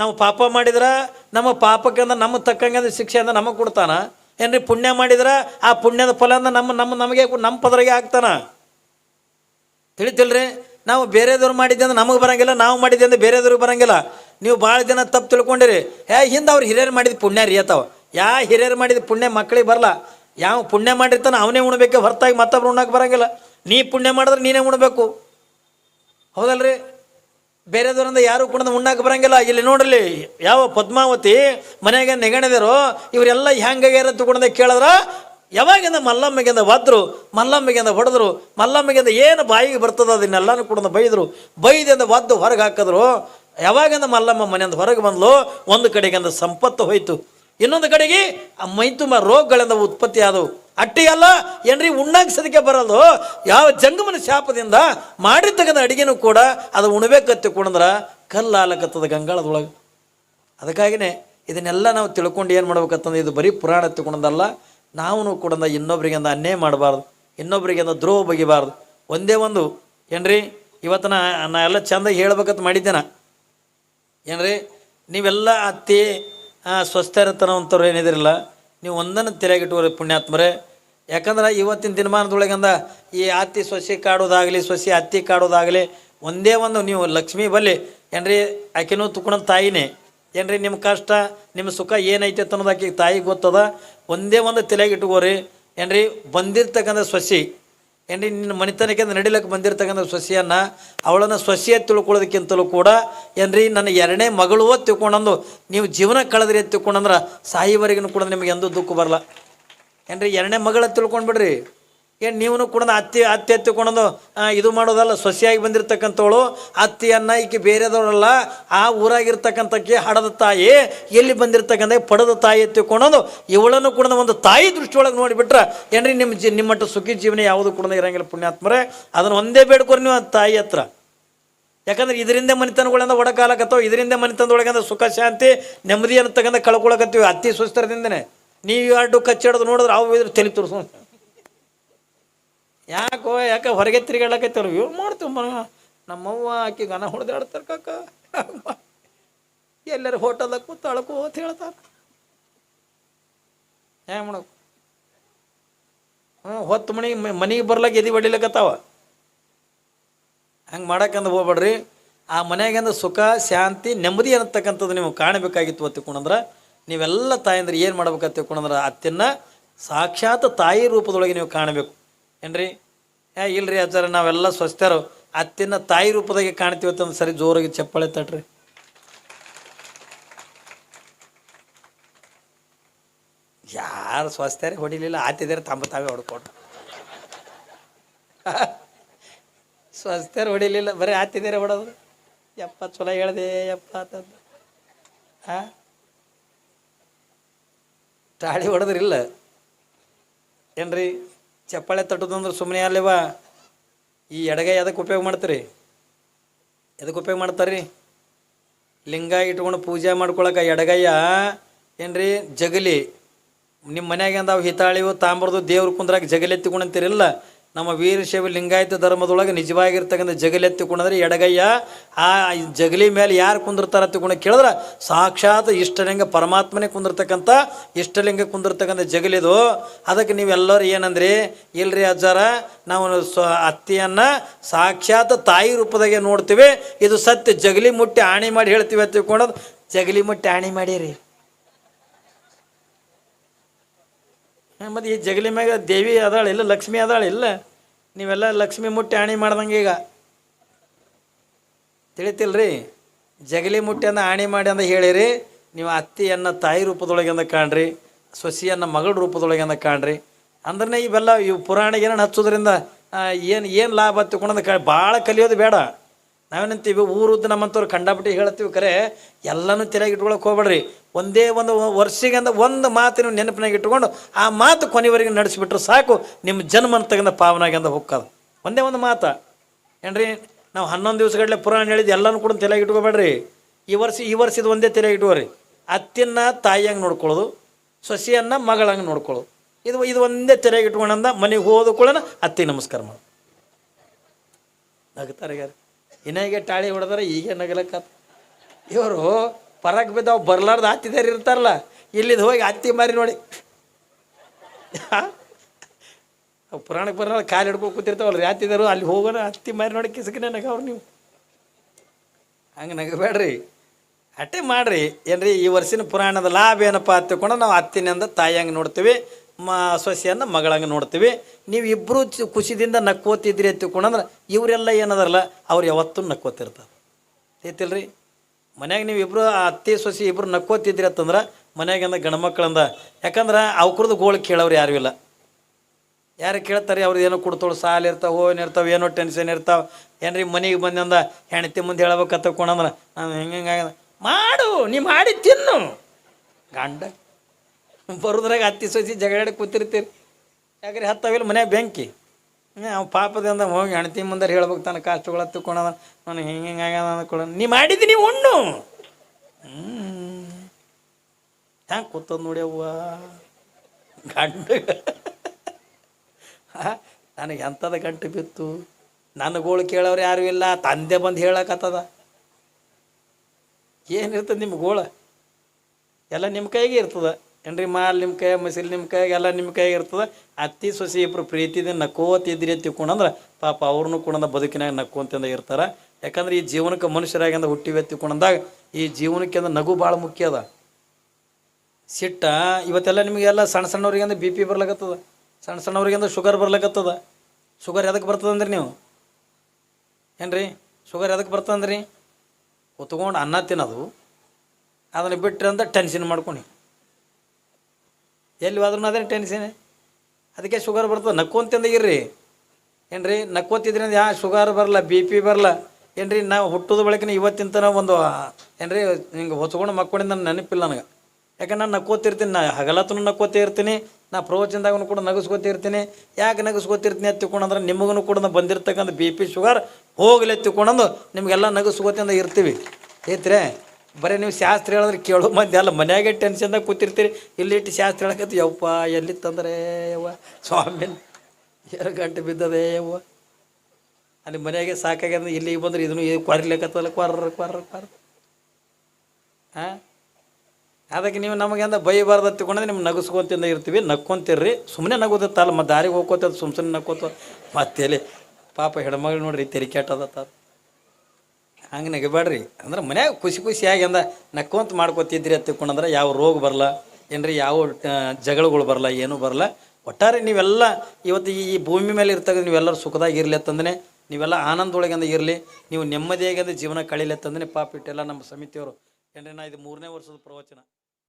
ನಾವು ಪಾಪ ಮಾಡಿದ್ರೆ ನಮ್ಮ ಪಾಪಕ್ಕಂದ ನಮ್ಮ ತಕ್ಕಂಗೆ ಅದು ಶಿಕ್ಷೆ ಅಂದ್ರೆ ನಮಗೆ ಕೊಡ್ತಾನ. ಏನ್ರಿ ಪುಣ್ಯ ಮಾಡಿದ್ರೆ? ಆ ಪುಣ್ಯದ ಫಲ ಅಂದ್ರೆ ನಮ್ಮ ನಮ್ಮ, ನಮಗೆ, ನಮ್ಮ ಪದರಿಗೆ ಆಗ್ತಾನ ತಿಳಿತಿಲ್ರಿ? ನಾವು ಬೇರೆದವ್ರು ಮಾಡಿದ್ದೆ ಅಂದ್ರೆ ನಮಗೆ ಬರಂಗಿಲ್ಲ, ನಾವು ಮಾಡಿದ್ದೆ ಅಂದ್ರೆ ಬೇರೆದವ್ರಿಗೆ ಬರಂಗಿಲ್ಲ. ನೀವು ಭಾಳ ದಿನ ತಪ್ಪು ತಿಳ್ಕೊಂಡಿರಿ. ಹೇ, ಹಿಂದೆ ಅವ್ರು ಹಿರಿಯರು ಮಾಡಿದ ಪುಣ್ಯ ರೀತಾವ ಯಾ ಹಿರಿಯರು ಮಾಡಿದ ಪುಣ್ಯ ಮಕ್ಕಳಿಗೆ ಬರಲ್ಲ ಯಾವ ಪುಣ್ಯ ಮಾಡಿರ್ತಾನೆ ಅವನೇ ಉಣ್ಬೇಕೆ, ಹೊರತಾಗಿ ಮತ್ತೊಬ್ರು ಉಣ್ಣಕ್ಕೆ ಬರಂಗಿಲ್ಲ. ನೀ ಪುಣ್ಯ ಮಾಡಿದ್ರೆ ನೀನೇ ಉಣ್ಬೇಕು. ಹೌದಲ್ರಿ? ಬೇರೆದವರಿಂದ ಯಾರು ಕೂಡ ಉಣ್ಣಕ್ಕೆ ಬರಂಗಿಲ್ಲ. ಇಲ್ಲಿ ನೋಡ್ರಿ, ಯಾವ ಪದ್ಮಾವತಿ ಮನೆಗೆ ನೆಗಣಿದಾರೋ, ಇವರೆಲ್ಲ ಹೆಂಗಾಗ್ಯಾರ ತಗೊಂಡ ಕೇಳಿದ್ರ, ಯಾವಾಗಿಂದ ಮಲ್ಲಮ್ಮಗಿಂದ ಒದ್ರು ಮಲ್ಲಮ್ಮಗಿಂದ ಹೊಡೆದ್ರು ಮಲ್ಲಮ್ಮಗಿಂದ ಏನು ಬಾಯಿಗೆ ಬರ್ತದ ಅದನ್ನೆಲ್ಲನೂ ಕೂಡ ಬೈದರು. ಬೈದಿಂದ ಒದ್ದು ಹೊರಗೆ ಹಾಕಿದ್ರು. ಯಾವಾಗಿಂದ ಮಲ್ಲಮ್ಮ ಮನೆಯಿಂದ ಹೊರಗೆ ಬಂದ್ಲು, ಒಂದು ಕಡೆಗಿಂದ ಸಂಪತ್ತು ಹೋಯಿತು. ಇನ್ನೊಂದು ಕಡೆಗೆ ಆ ಮೈತುಮ ರೋಗಗಳಿಂದ ಉತ್ಪತ್ತಿ ಆದವು ಅಟ್ಟಿ ಅಲ್ಲ, ಏನ್ರಿ ಉಣ್ಣಕ್ಕೆ ಸದಕ್ಕೆ ಬರಲ್ಲ ಯಾವ ಜಂಗಮನ ಶಾಪದಿಂದ ಮಾಡಿರ್ತಕ್ಕಂಥ ಅಡಿಗೆನೂ ಕೂಡ ಅದು ಉಣ್ಬೇಕತ್ತೆ ಕುಣಂದ್ರ ಕಲ್ಲು ಆಲಕತ್ತದ ಗಂಗಾಳದೊಳಗೆ. ಅದಕ್ಕಾಗಿನೇ ಇದನ್ನೆಲ್ಲ ನಾವು ತಿಳ್ಕೊಂಡು ಏನು ಮಾಡ್ಬೇಕಂತಂದ್ರೆ ಇದು ಬರೀ ಪುರಾಣ ತಿಳ್ಕೊಂಡಲ್ಲ ನಾವು ಕೂಡ ಇನ್ನೊಬ್ರಿಗಿಂದ ಅನ್ಯಾಯ ಮಾಡಬಾರ್ದು, ಇನ್ನೊಬ್ರಿಗಿಂದ ದ್ರೋಹ ಬಗಿಬಾರ್ದು. ಒಂದೇ ಒಂದು, ಏನ್ರಿ? ಇವತ್ತು ನಾ ನಾ ಎಲ್ಲ ಚಂದ ಹೇಳ್ಬೇಕಂತ ಮಾಡಿದ್ದೇನೆ? ಏನ್ರಿ? ನೀವೆಲ್ಲ ಅತ್ತಿ ಸ್ವಸ್ಥರತನವಂಥವ್ರು ಏನಿದಿರಲ್ಲ? ನೀವು ಒಂದನ್ನು ತೆರೆಗಿಟ್ಟುವ ಪುಣ್ಯಾತ್ಮರೇ. ಯಾಕಂದ್ರೆ ಇವತ್ತಿನ ದಿನಮಾನದೊಳಗಂದ ಈ ಅತ್ತಿ ಸೊಸೆ ಕಾಡೋದಾಗಲಿ, ಸೊಸೆ ಅತ್ತಿ ಕಾಡೋದಾಗಲಿ, ಒಂದೇ ಒಂದು ನೀವು ಲಕ್ಷ್ಮೀ ಬಲ್ಲಿ. ಏನ್ರಿ, ಆಕೆನೂ ತುಕೊಂಡ್ ತಾಯಿನೇ. ಏನ್ರಿ, ನಿಮ್ಮ ಕಷ್ಟ, ನಿಮ್ಮ ಸುಖ ಏನೈತೆ ಅನ್ನೋದು ಆಕೆಗೆ ತಾಯಿ ಗೊತ್ತದ. ಒಂದೇ ಒಂದು ತಲೆಯಾಗಿಟ್ಕೋರಿ ಏನ್ರಿ, ಬಂದಿರ್ತಕ್ಕಂಥ ಸೊಸಿ ಏನ್ರಿ, ನಿನ್ನ ಮನೆತನಕ್ಕೆ ನಡಿಲಕ್ಕೆ ಬಂದಿರ್ತಕ್ಕಂಥ ಸೊಸೆಯನ್ನು, ಅವಳನ್ನು ಸೊಸೆಯ ತಿಳ್ಕೊಳ್ಳೋದಕ್ಕಿಂತಲೂ ಕೂಡ, ಏನ್ರಿ, ನನ್ನ ಎರಡನೇ ಮಗಳು ತಿಳ್ಕೊಂಡಂದು, ನೀವು ಜೀವನ ಕಳೆದ್ರಿ ತಿಳ್ಕೊಂಡಂದ್ರೆ ಸಾಯಿವರೆಗೂ ಕೂಡ ನಿಮಗೆ ಎಂದೂ ದುಃಖ ಬರಲ್ಲ. ಏನ್ರಿ, ಎರಡನೇ ಮಗಳ ತಿಳ್ಕೊಂಡ್ಬಿಡ್ರಿ. ಏನು ನೀವು ಕೂಡ ಅತ್ತಿ ಅತ್ತಿ ಎತ್ತಿಕೊಂಡು ಇದು ಮಾಡೋದಲ್ಲ, ಸೊಸೆಯಾಗಿ ಬಂದಿರತಕ್ಕಂಥವಳು, ಅತ್ತಿಯನ್ನ ಈಕೆ ಬೇರೆದವರಲ್ಲ ಆ ಊರಾಗಿರ್ತಕ್ಕಂಥಕ್ಕೆ ಹಡದ ತಾಯಿ, ಎಲ್ಲಿ ಬಂದಿರತಕ್ಕಂಥ ಪಡೆದ ತಾಯಿ ಎತ್ತಿಕೊಂಡು ಇವಳನ್ನು ಕೂಡ ಒಂದು ತಾಯಿ ದೃಷ್ಟಿಯೊಳಗೆ ನೋಡಿಬಿಟ್ರೆ, ಏನ್ರಿ ನಿಮ್ಮ ಜಿ, ನಿಮ್ಮಟ್ಟು ಸುಖಿ ಜೀವನ ಯಾವುದು ಕೂಡ ಇರಂಗಿಲ್ಲ ಪುಣ್ಯಾತ್ಮರೇ, ಅದನ್ನು ಒಂದೇ ಬೇಡ್ಕೊರಿ ನೀವು ತಾಯಿ ಹತ್ರ. ಯಾಕಂದ್ರೆ ಇದರಿಂದ ಮನೆತನಗಳಿಂದ ಒಡಕಾಲಕತ್ತವ, ಇದರಿಂದ ಮನಿತನದೊಳಗಂದ ಸುಖ, ಶಾಂತಿ, ನೆಮ್ಮದಿ ಅನ್ನತಕ್ಕಂಥ ಕಳ್ಕೊಳಕತ್ತೀವಿ, ಅತ್ತಿ ಸುಸ್ತರದಿಂದನೇ ನೀವು ಎರಡು ಕಚ್ಚಾಡೋದು ನೋಡಿದ್ರೆ ಅವು ಇದ್ರ ತಲೆ ತುರ್ಸು ಯಾಕೋ, ಯಾಕೆ ಹೊರಗೆ ತಿರುಗಾಡಕತ್ತವ್ರು? ಇವ್ರು ಮಾಡ್ತೀವಿ ಮನ ನಮ್ಮವ್ವ ಆಕಿ ಗನ ಹೊಡೆದಾಡ್ತಾರೆ ಕಾಕ. ಎಲ್ಲರೂ ಹೋಟೆಲ್ದಾಗ ಕೂತು ಅಳ್ಕೋ ಅಂತ ಹೇಳ್ತಾರ. ಹ್ಯಾಂಗ ಮಾಡಬೇಕು ಹ್ಞೂ ಹೊತ್ತು ಮನೆ ಮನೆಗೆ ಬರ್ಲಾಕ ಎದಿ ಹೊಡಿಲಕತ್ತಾವ? ಹಂಗೆ ಮಾಡಕ್ಕಂದು ಹೋಗ್ಬೇಡ್ರಿ. ಆ ಮನೆಯಾಗಿಂದ ಸುಖ, ಶಾಂತಿ, ನೆಮ್ಮದಿ ಅನ್ನತಕ್ಕಂಥದ್ದು ನೀವು ಕಾಣಬೇಕಾಗಿತ್ತು ತಿಳ್ಕೊಂಡ್ರೆ. ನೀವೆಲ್ಲ ತಾಯಂದ್ರೆ ಏನು ಮಾಡ್ಬೇಕಂತ ತಿಳ್ಕೊಂಡ್ರೆ? ಅತ್ತೆನ್ನ ಸಾಕ್ಷಾತ್ ತಾಯಿ ರೂಪದೊಳಗೆ ನೀವು ಕಾಣಬೇಕು. ಏನ್ರಿ? ಏ, ಇಲ್ರಿ ಅಜ್ಜಾರ, ನಾವೆಲ್ಲ ಸ್ವಸ್ಥರು. ಅತ್ತಿನ ತಾಯಿ ರೂಪದಾಗೆ ಕಾಣ್ತೀವಿ ಅಂತಂದ್ರೆ ಸರಿ ಜೋರಾಗಿ ಚಪ್ಪಾಳೆ ತಟ್ರಿ. ಯಾರು ಸ್ವಸ್ಥರೇ ಹೊಡಿಲಿಲ್ಲ, ಆತಿದ್ದಾರೆ ತಂಬ ತಾವೇ ಹೊಡ್ಕೊಂಡು ಸ್ವಸ್ಥರು ಹೊಡಿಲಿಲ್ಲ, ಬರೀ ಆತಿದ್ದಾರೆ ಹೊಡೋದು. ಯಪ್ಪ, ಚಲೋ ಹೇಳ್ದೆ, ಯಪ್ಪ ಅಂತಂದು ಹಾ ತಾಳಿ ಹೊಡೆದ್ರಿಲ್ಲ. ಏನ್ರಿ? ಚಪ್ಪಾಳೆ ತಟ್ಟದಂದ್ರೆ ಸುಮ್ಮನೆ ಅಲ್ಲಿವ? ಈ ಎಡಗೈ ಅದಕ್ಕೆ ಉಪಯೋಗ ಮಾಡ್ತೀರಿ? ಎದಕ್ಕೆ ಉಪಯೋಗ ಮಾಡ್ತಾರ್ರಿ? ಲಿಂಗ ಇಟ್ಕೊಂಡು ಪೂಜೆ ಮಾಡ್ಕೊಳಕ ಎಡಗೈಯ ಏನ್ರಿ? ಜಗಲಿ. ನಿಮ್ಮ ಮನ್ಯಾಗ ಅಂದಾವ ಹಿತಾಳಿವು ತಾಂಬ್ರದು ದೇವ್ರ ಕುಂದ್ರಾಗ ಜಗಲಿ ಎತ್ತಿಕೊಂಡಂತೀರಿಲ್ಲ? ನಮ್ಮ ವೀರಶೈವ ಲಿಂಗಾಯತ ಧರ್ಮದೊಳಗೆ ನಿಜವಾಗಿರ್ತಕ್ಕಂಥ ಜಗಲಿ ಎತ್ತಿಕೊಂಡ್ರೆ ಎಡಗಯ್ಯ, ಆ ಜಗಲಿ ಮೇಲೆ ಯಾರು ಕುಂದಿರ್ತಾರ ತಿಳ್ಕೊಂಡು ಕೇಳಿದ್ರೆ ಸಾಕ್ಷಾತ್ ಇಷ್ಟಲಿಂಗ ಪರಮಾತ್ಮನೇ ಕುಂದಿರ್ತಕ್ಕಂಥ, ಇಷ್ಟಲಿಂಗ ಕುಂದಿರ್ತಕ್ಕಂಥ ಜಗಲಿದು ಅದಕ್ಕೆ ನೀವೆಲ್ಲರೂ ಏನಂದ್ರಿ? ಇಲ್ರಿ ಅಜ್ಜಾರ, ನಾವು ಸ್ವ ಅತ್ತಿಯನ್ನು ಸಾಕ್ಷಾತ್ ತಾಯಿ ರೂಪದಾಗೆ ನೋಡ್ತೀವಿ. ಇದು ಸತ್ಯ. ಜಗಲಿ ಮುಟ್ಟಿ ಆಣಿ ಮಾಡಿ ಹೇಳ್ತೀವಿ ಅಂತ ತಿಳ್ಕೊಳ್ಳೋದು ಜಗಲಿ ಮುಟ್ಟಿ ಆಣಿ ಮಾಡಿರಿ. ಮತ್ತು ಈ ಜಗಲಿ ಮ್ಯಾಗ ದೇವಿ ಅದಾಳ ಇಲ್ಲ, ಲಕ್ಷ್ಮಿ ಅದಾಳ ಇಲ್ಲ? ನೀವೆಲ್ಲ ಲಕ್ಷ್ಮಿ ಮುಟ್ಟಿ ಆಣಿ ಮಾಡ್ದಂಗೆ ಈಗ. ತಿಳಿತಿಲ್ರಿ? ಜಗಲಿ ಮುಟ್ಟಿ ಅಂದ ಆಣಿ ಮಾಡಿ ಅಂತ ಹೇಳಿರಿ, ನೀವು ಅತ್ತಿಯನ್ನು ತಾಯಿ ರೂಪದೊಳಗೆ ಅಂತ ಕಾಣ್ರಿ, ಸೊಸಿಯನ್ನು ಮಗಳ ರೂಪದೊಳಗೆ ಅಂತ ಕಾಣ್ರಿ. ಅಂದ್ರೆ ಇವೆಲ್ಲ ಇವು ಪುರಾಣ ಏನೇನು ಹಚ್ಚೋದ್ರಿಂದ ಏನು ಏನು ಲಾಭ ತಿಳ್ಕೊಂಡಂದ ಕ ಭಾಳ ಕಲಿಯೋದು ಬೇಡ. ನಾವೇನಂತೀವಿ ಊರುದ್ದು ನಮ್ಮಂಥವ್ರು ಕಂಡಾಬಿಟ್ಟು ಹೇಳ್ತೀವಿ ಕರೆ, ಎಲ್ಲನೂ ತಲೆಯಾಗಿ ಇಟ್ಕೊಳಕ್ಕೆ ಹೋಗ್ಬೇಡ್ರಿ. ಒಂದೇ ಒಂದು ವರ್ಷಿಗೆ ಅಂದ ಒಂದು ಮಾತು ನೀವು ನೆನಪಿನಾಗ ಇಟ್ಕೊಂಡು ಆ ಮಾತು ಕೊನೆವರೆಗೆ ನಡೆಸಿಬಿಟ್ರೆ ಸಾಕು ನಿಮ್ಮ ಜನ್ಮನ ತಗೊಂಡ ಪಾವನಾಗಿ ಅಂದ ಹೋಗ್ಕದು ಒಂದೇ ಒಂದು ಮಾತು. ಏನ್ರಿ, ನಾವು ಹನ್ನೊಂದು ದಿವಸಗಟ್ಟಲೆ ಪುರಾಣ ಹೇಳಿದ್ದು ಎಲ್ಲನೂ ಕೂಡ ತಲೆಯಾಗಿ ಇಟ್ಕೋಬೇಡ್ರಿ. ಈ ವರ್ಷ, ಈ ವರ್ಷದ ಒಂದೇ ತಲೆಯಾಗಿ ಇಟ್ಕೋರಿ. ಅತ್ತಿನ ತಾಯಿಯಂಗೆ ನೋಡ್ಕೊಳ್ಳೋದು, ಸೊಸೆಯನ್ನು ಮಗಳಂಗೆ ನೋಡ್ಕೊಳ್ಳೋದು. ಇದು ಇದು ಒಂದೇ ತಲೆಯಾಗಿ ಇಟ್ಕೊಂಡಂದ ಮನೆಗೆ ಹೋದ ಕೂಡ ಅತ್ತಿ ನಮಸ್ಕಾರ ಮಾಡಿ ನಗ್ತಾರೆ ಯಾರು? ಇನ್ನಾಗೆ ಟಾಳಿ ಹೊಡೆದ್ರೆ ಈಗ ನಗಲಕ್ಕ ಇವರು ಪರಕ್ ಬಿದ್ದಾವ್ ಬರ್ಲಾರ್ದು ಹತ್ತಿದಾರ ಇರ್ತಾರಲ್ಲ ಇಲ್ಲಿದ್ದು ಹೋಗಿ ಹತ್ತಿ ಮಾರಿ ನೋಡಿ. ಪುರಾಣಕ್ಕೆ ಬರಲ್ಲ, ಕಾಲು ಹಿಡ್ಕೊಂಡು ಕೂತಿರ್ತಾವಲ್ರಿ ಹತ್ತಿದಾರು ಅಲ್ಲಿ ಹೋಗೋಣ ಹತ್ತಿ ಮಾರಿ ನೋಡಿ ಕಿಸಕಿನ ನಗವ್ರು ನೀವು. ಹಂಗೆ ನಗಬೇಡ್ರಿ. ಅಟ್ಟೆ ಮಾಡ್ರಿ. ಏನ್ರಿ, ಈ ವರ್ಷಿನ ಪುರಾಣದ ಲಾಭ ಏನಪ್ಪ ತಿಳ್ಕೊಂಡು ನಾವು ತಾಯಿ ಹಂಗೆ ನೋಡ್ತೀವಿ. ಮ, ಸೊಸೆಯನ್ನು ಮಗಳಂಗೆ ನೋಡ್ತೀವಿ. ನೀವು ಇಬ್ಬರು ಖುಷಿದಿಂದ ನಕ್ಕೋತಿದ್ರಿ ಅಂತ ತಿಳ್ಕೊಂಡ್ರೆ ಇವರೆಲ್ಲ ಏನದಾರಲ್ಲ, ಅವ್ರು ಯಾವತ್ತೂ ನಕ್ಕೋತಿರ್ತಾರೆ. ಐತಿಲ್ರಿ? ಮನ್ಯಾಗ ನೀವು ಇಬ್ಬರು ಅತ್ತೆ, ಸೊಸೆ ಇಬ್ಬರು ನಕ್ಕೋತಿದ್ರಿ ಅಂತಂದ್ರೆ ಮನ್ಯಾಗಿಂದ ಮಕ್ಕಳಂದ ಯಾಕಂದ್ರೆ ಅವ್ರದ್ದು ಗೋಳು ಕೇಳೋರು ಯಾರೂ ಇಲ್ಲ. ಯಾರು ಕೇಳ್ತಾರೆ ಅವ್ರದ್ದು ಏನೋ ಕೊಡ್ತೋಳು, ಸಾಲ ಇರ್ತಾವೆ ಇರ್ತಾವೆ, ಏನೋ ಟೆನ್ಷನ್ ಇರ್ತಾವೆ. ಏನ್ರಿ ಮನೆಗೆ ಬಂದಂದ ಹೆಣ್ತಿ ಮುಂದೆ ಹೇಳ್ಬೇಕಂತ ಕೊಣಂದ್ರೆ ನಾನು ಹೆಂಗೆ ಹೆಂಗೆ ಮಾಡು ನೀ ಮಾಡಿ ತಿನ್ನು. ಗಂಡ ಬರೋದ್ರಾಗ ಹತ್ತಿ ಸೋಸಿ ಜಗಳಾಡಿ ಕೂತಿರ್ತೀರಿ. ಯಾಕ್ರಿ ಹತ್ತವಿಲ್ಲ ಮನ್ಯಾಗ ಬೆಂಕಿ? ಅವ್ ಪಾಪದಿಂದ ಹೋಗಿ ಹೆಣ್ತಿ ಮುಂದೆ ಹೇಳ್ಬೇಕು ತನ್ನ ಕಾಷ್ಟಗಳ ತಕೊಳದ ನಾನು ಹಿಂಗೆ ಹಿಂಗೆ ಆಗ್ಯದ ಅಂದ್ಕೊಳ್ಳ ನೀ ಮಾಡಿದ್ದು ನೀವು ಉಣ್ಣು. ಹ್ಯಾಂಗೆ ಕೂತದ ನೋಡಿ ಅವ್ವ. ನನಗೆ ಎಂಥದ ಗಂಟು ಬಿತ್ತು? ನನಗೋಳು ಕೇಳೋರು ಯಾರು ಇಲ್ಲ, ತಂದೆ ಬಂದು ಹೇಳಕತ್ತದ. ಏನಿರ್ತದೆ ನಿಮ್ಮ ಗೋಳ? ಎಲ್ಲ ನಿಮ್ಮ ಕೈಗೆ ಇರ್ತದ. ಏನ್ರಿ ಮಾಲ್ ನಿಮ್ಮ ಕೈ ಮಸಿಲ್ ನಿಮ್ಮ ಕೈ ಎಲ್ಲ ನಿಮ್ಮ ಕೈಗೆ ಇರ್ತದ? ಅತ್ತಿ, ಸೊಸಿ ಇಬ್ಬರು ಪ್ರೀತಿದ ನಕ್ಕೋತಿದ್ರಿ ತಿಳ್ಕೊಂಡಂದ್ರೆ ಪಾಪ ಅವ್ರನ್ನೂ ಕೂಡ ಬದುಕಿನಾಗ ನಕ್ಕೊಂತಂದ ಇರ್ತಾರೆ. ಯಾಕಂದ್ರೆ ಈ ಜೀವನಕ್ಕೆ ಮನುಷ್ಯರಾಗಿಂದ ಹುಟ್ಟಿವೆ ತಿಳ್ಕೊಂಡಂದಾಗ ಈ ಜೀವನಕ್ಕೆ ಅಂದ್ರೆ ನಗು ಭಾಳ ಮುಖ್ಯ ಅದ. ಸಿಟ್ಟ, ಇವತ್ತೆಲ್ಲ ನಿಮಗೆಲ್ಲ ಸಣ್ಣ ಸಣ್ಣವ್ರಿಗೆ ಅಂದ್ರೆ ಬಿ ಪಿ ಬರ್ಲಾಗತ್ತದ ಸಣ್ಣ ಸಣ್ಣವ್ರಿಗೆ ಅಂದ್ರೆ ಶುಗರ್ ಬರ್ಲಾಗತ್ತದ ಶುಗರ್ ಎದಕ್ಕೆ ಬರ್ತದಂದ್ರಿ ನೀವು? ಏನ್ರಿ? ಶುಗರ್ ಎದಕ್ಕೆ ಬರ್ತದಂದ್ರಿ? ಕುತ್ಕೊಂಡು ಅನ್ನ ತಿನ್ನೋದು. ಅದನ್ನು ಬಿಟ್ಟರೆ ಅಂತ ಟೆನ್ಷನ್ ಮಾಡ್ಕೊನಿ. ಎಲ್ಲಿ ಹೋದ್ರೂ ಅದೇ ಟೆನ್ಷನ್ ಅದಕ್ಕೆ ಶುಗರ್ ಬರ್ತದೆ. ನಕ್ಕೊಂತಿಂದ ಇರ್ರಿ ಏನ್ರಿ? ರೀ ಅಂದ್ರೆ ಯಾ ಶುಗರ್ ಬರಲ್ಲ ಬಿ ಪಿ ಬರಲ್ಲ ಏನ್ರಿ ನಾವು ಹುಟ್ಟೋದ ಬಳಿಕ ಇವತ್ತಿನ ತನಕ ಒಂದು, ಏನ್ರಿ, ಹಿಂಗೆ ಹೊಚ್ಕೊಂಡು ಮಕ್ಕೊಂಡಿಂದ ನನ್ನ ನೆನಪಿಲ್ಲ ನನಗೆ. ಯಾಕಂದ್ರೆ ನಾನು ನಕ್ಕೋತಿರ್ತೀನಿ ನಾ ಹಗಲತ್ತೂ ನಕ್ಕೋತಿ ಇರ್ತೀನಿ, ನಾ ಪ್ರವಚನದಾಗೂ ಕೂಡ ನಗಸ್ಕೋತಿರ್ತೀನಿ ಯಾಕೆ ನಗಸ್ಕೋತಿರ್ತೀನಿ ಅಂತ ತಿಳ್ಕೊಂಡ್ರೆ ನಿಮಗೂ ಕೂಡ ಬಂದಿರ್ತಕ್ಕಂಥ ಬಿ ಪಿ ಶುಗರ್ ಹೋಗಲಿ ತಿಳ್ಕೊಂಡು ನಿಮಗೆಲ್ಲ ನಗಸ್ಕೋತಿಂದ ಇರ್ತೀವಿ. ಐತ್ರೆ ಬರೀ ನೀವು ಶಾಸ್ತ್ರ ಹೇಳಿದ್ರೆ ಕೇಳೋ. ಮಂದಿ ಅಲ್ಲ ಮನ್ಯಾಗೆ ಟೆನ್ಷನ್ದಾಗ ಕೂತಿರ್ತೀರಿ. ಇಲ್ಲಿಟ್ಟು ಶಾಸ್ತ್ರ ಹೇಳಕತ್ತಿ, ಯವ್ವ, ಎಲ್ಲಿ ತಂದರೆ, ಯವ್ವ? ಸ್ವಾಮಿ, ಎರಡು ಗಂಟೆ ಬಿದ್ದದೆ, ಯವ್ವ? ಅಲ್ಲಿ ಮನೆಯಾಗೆ ಸಾಕಾಗ್ಯದ ಇಲ್ಲಿಗೆ ಬಂದ್ರೆ ಇದನ್ನು ಕೊರ್ಲಿಕತ್ತಲ್ಲ ಕೊರ್ರ ಕೊರ್ರ ಕೊರ್ರ ಹಾಂ? ಅದಕ್ಕೆ ನೀವು ನಮಗೆ ಅಂದ ಬೈಬಾರ್ದು ತಿಳ್ಕೊಂಡ್ರೆ ನಿಮ್ಗೆ ನಗಸ್ಕೊಂತಿಂದ ಇರ್ತೀವಿ. ನಕ್ಕೊಂತಿರ್ರಿ. ಸುಮ್ಮನೆ ನಗೋದತ್ತಲ್ಲ, ಮತ್ತು ದಾರಿಗೆ ಹೋಗ್ಕೋತದ ಸುಮ್ ಸುಮ್ಮನೆ ನಕ್ಕೋತ ಮತ್ತೆ ಪಾಪ ಹೆಣ್ಮಗಳು ನೋಡ್ರಿ ತೆರಿ ಕೆಟ್ಟದತ್ತ ಹಂಗೆ ನಗಬೇಡ್ರಿ. ಅಂದ್ರೆ ಮನ್ಯಾಗ ಖುಷಿ ಖುಷಿಯಾಗಿ ಅಂದ ನಕ್ಕೊಂತ ಮಾಡ್ಕೊತಿದ್ರಿ ಅಂತ ತಿಳ್ಕೊಂಡ್ರೆ ಯಾವ ರೋಗ ಬರಲ್ಲ ಏನ್ರಿ ಯಾವ ಜಗಳಗಳು ಬರಲ್ಲ ಏನೂ ಬರಲ್ಲ ಒಟ್ಟಾರೆ ನೀವೆಲ್ಲ ಇವತ್ತು ಈ ಭೂಮಿ ಮೇಲೆ ಇರ್ತಕ್ಕ ನೀವೆಲ್ಲರೂ ಸುಖದಾಗಿ ಇರಲಿ ಅಂತಂದ್ರೆ ನೀವೆಲ್ಲ ಆನಂದೊಳಗಿಂದ ಇರಲಿ, ನೀವು ನೆಮ್ಮದಿಯಾಗಿಂದ ಜೀವನ ಕಳೀಲಿ ಅಂತಂದ್ರೆ ಪಾಪ ಇಟ್ಟೆಲ್ಲ ನಮ್ಮ ಸಮಿತಿಯವರು. ಏನ್ರಿ ನಾ ಇದು ಮೂರನೇ ವರ್ಷದ ಪ್ರವಚನ.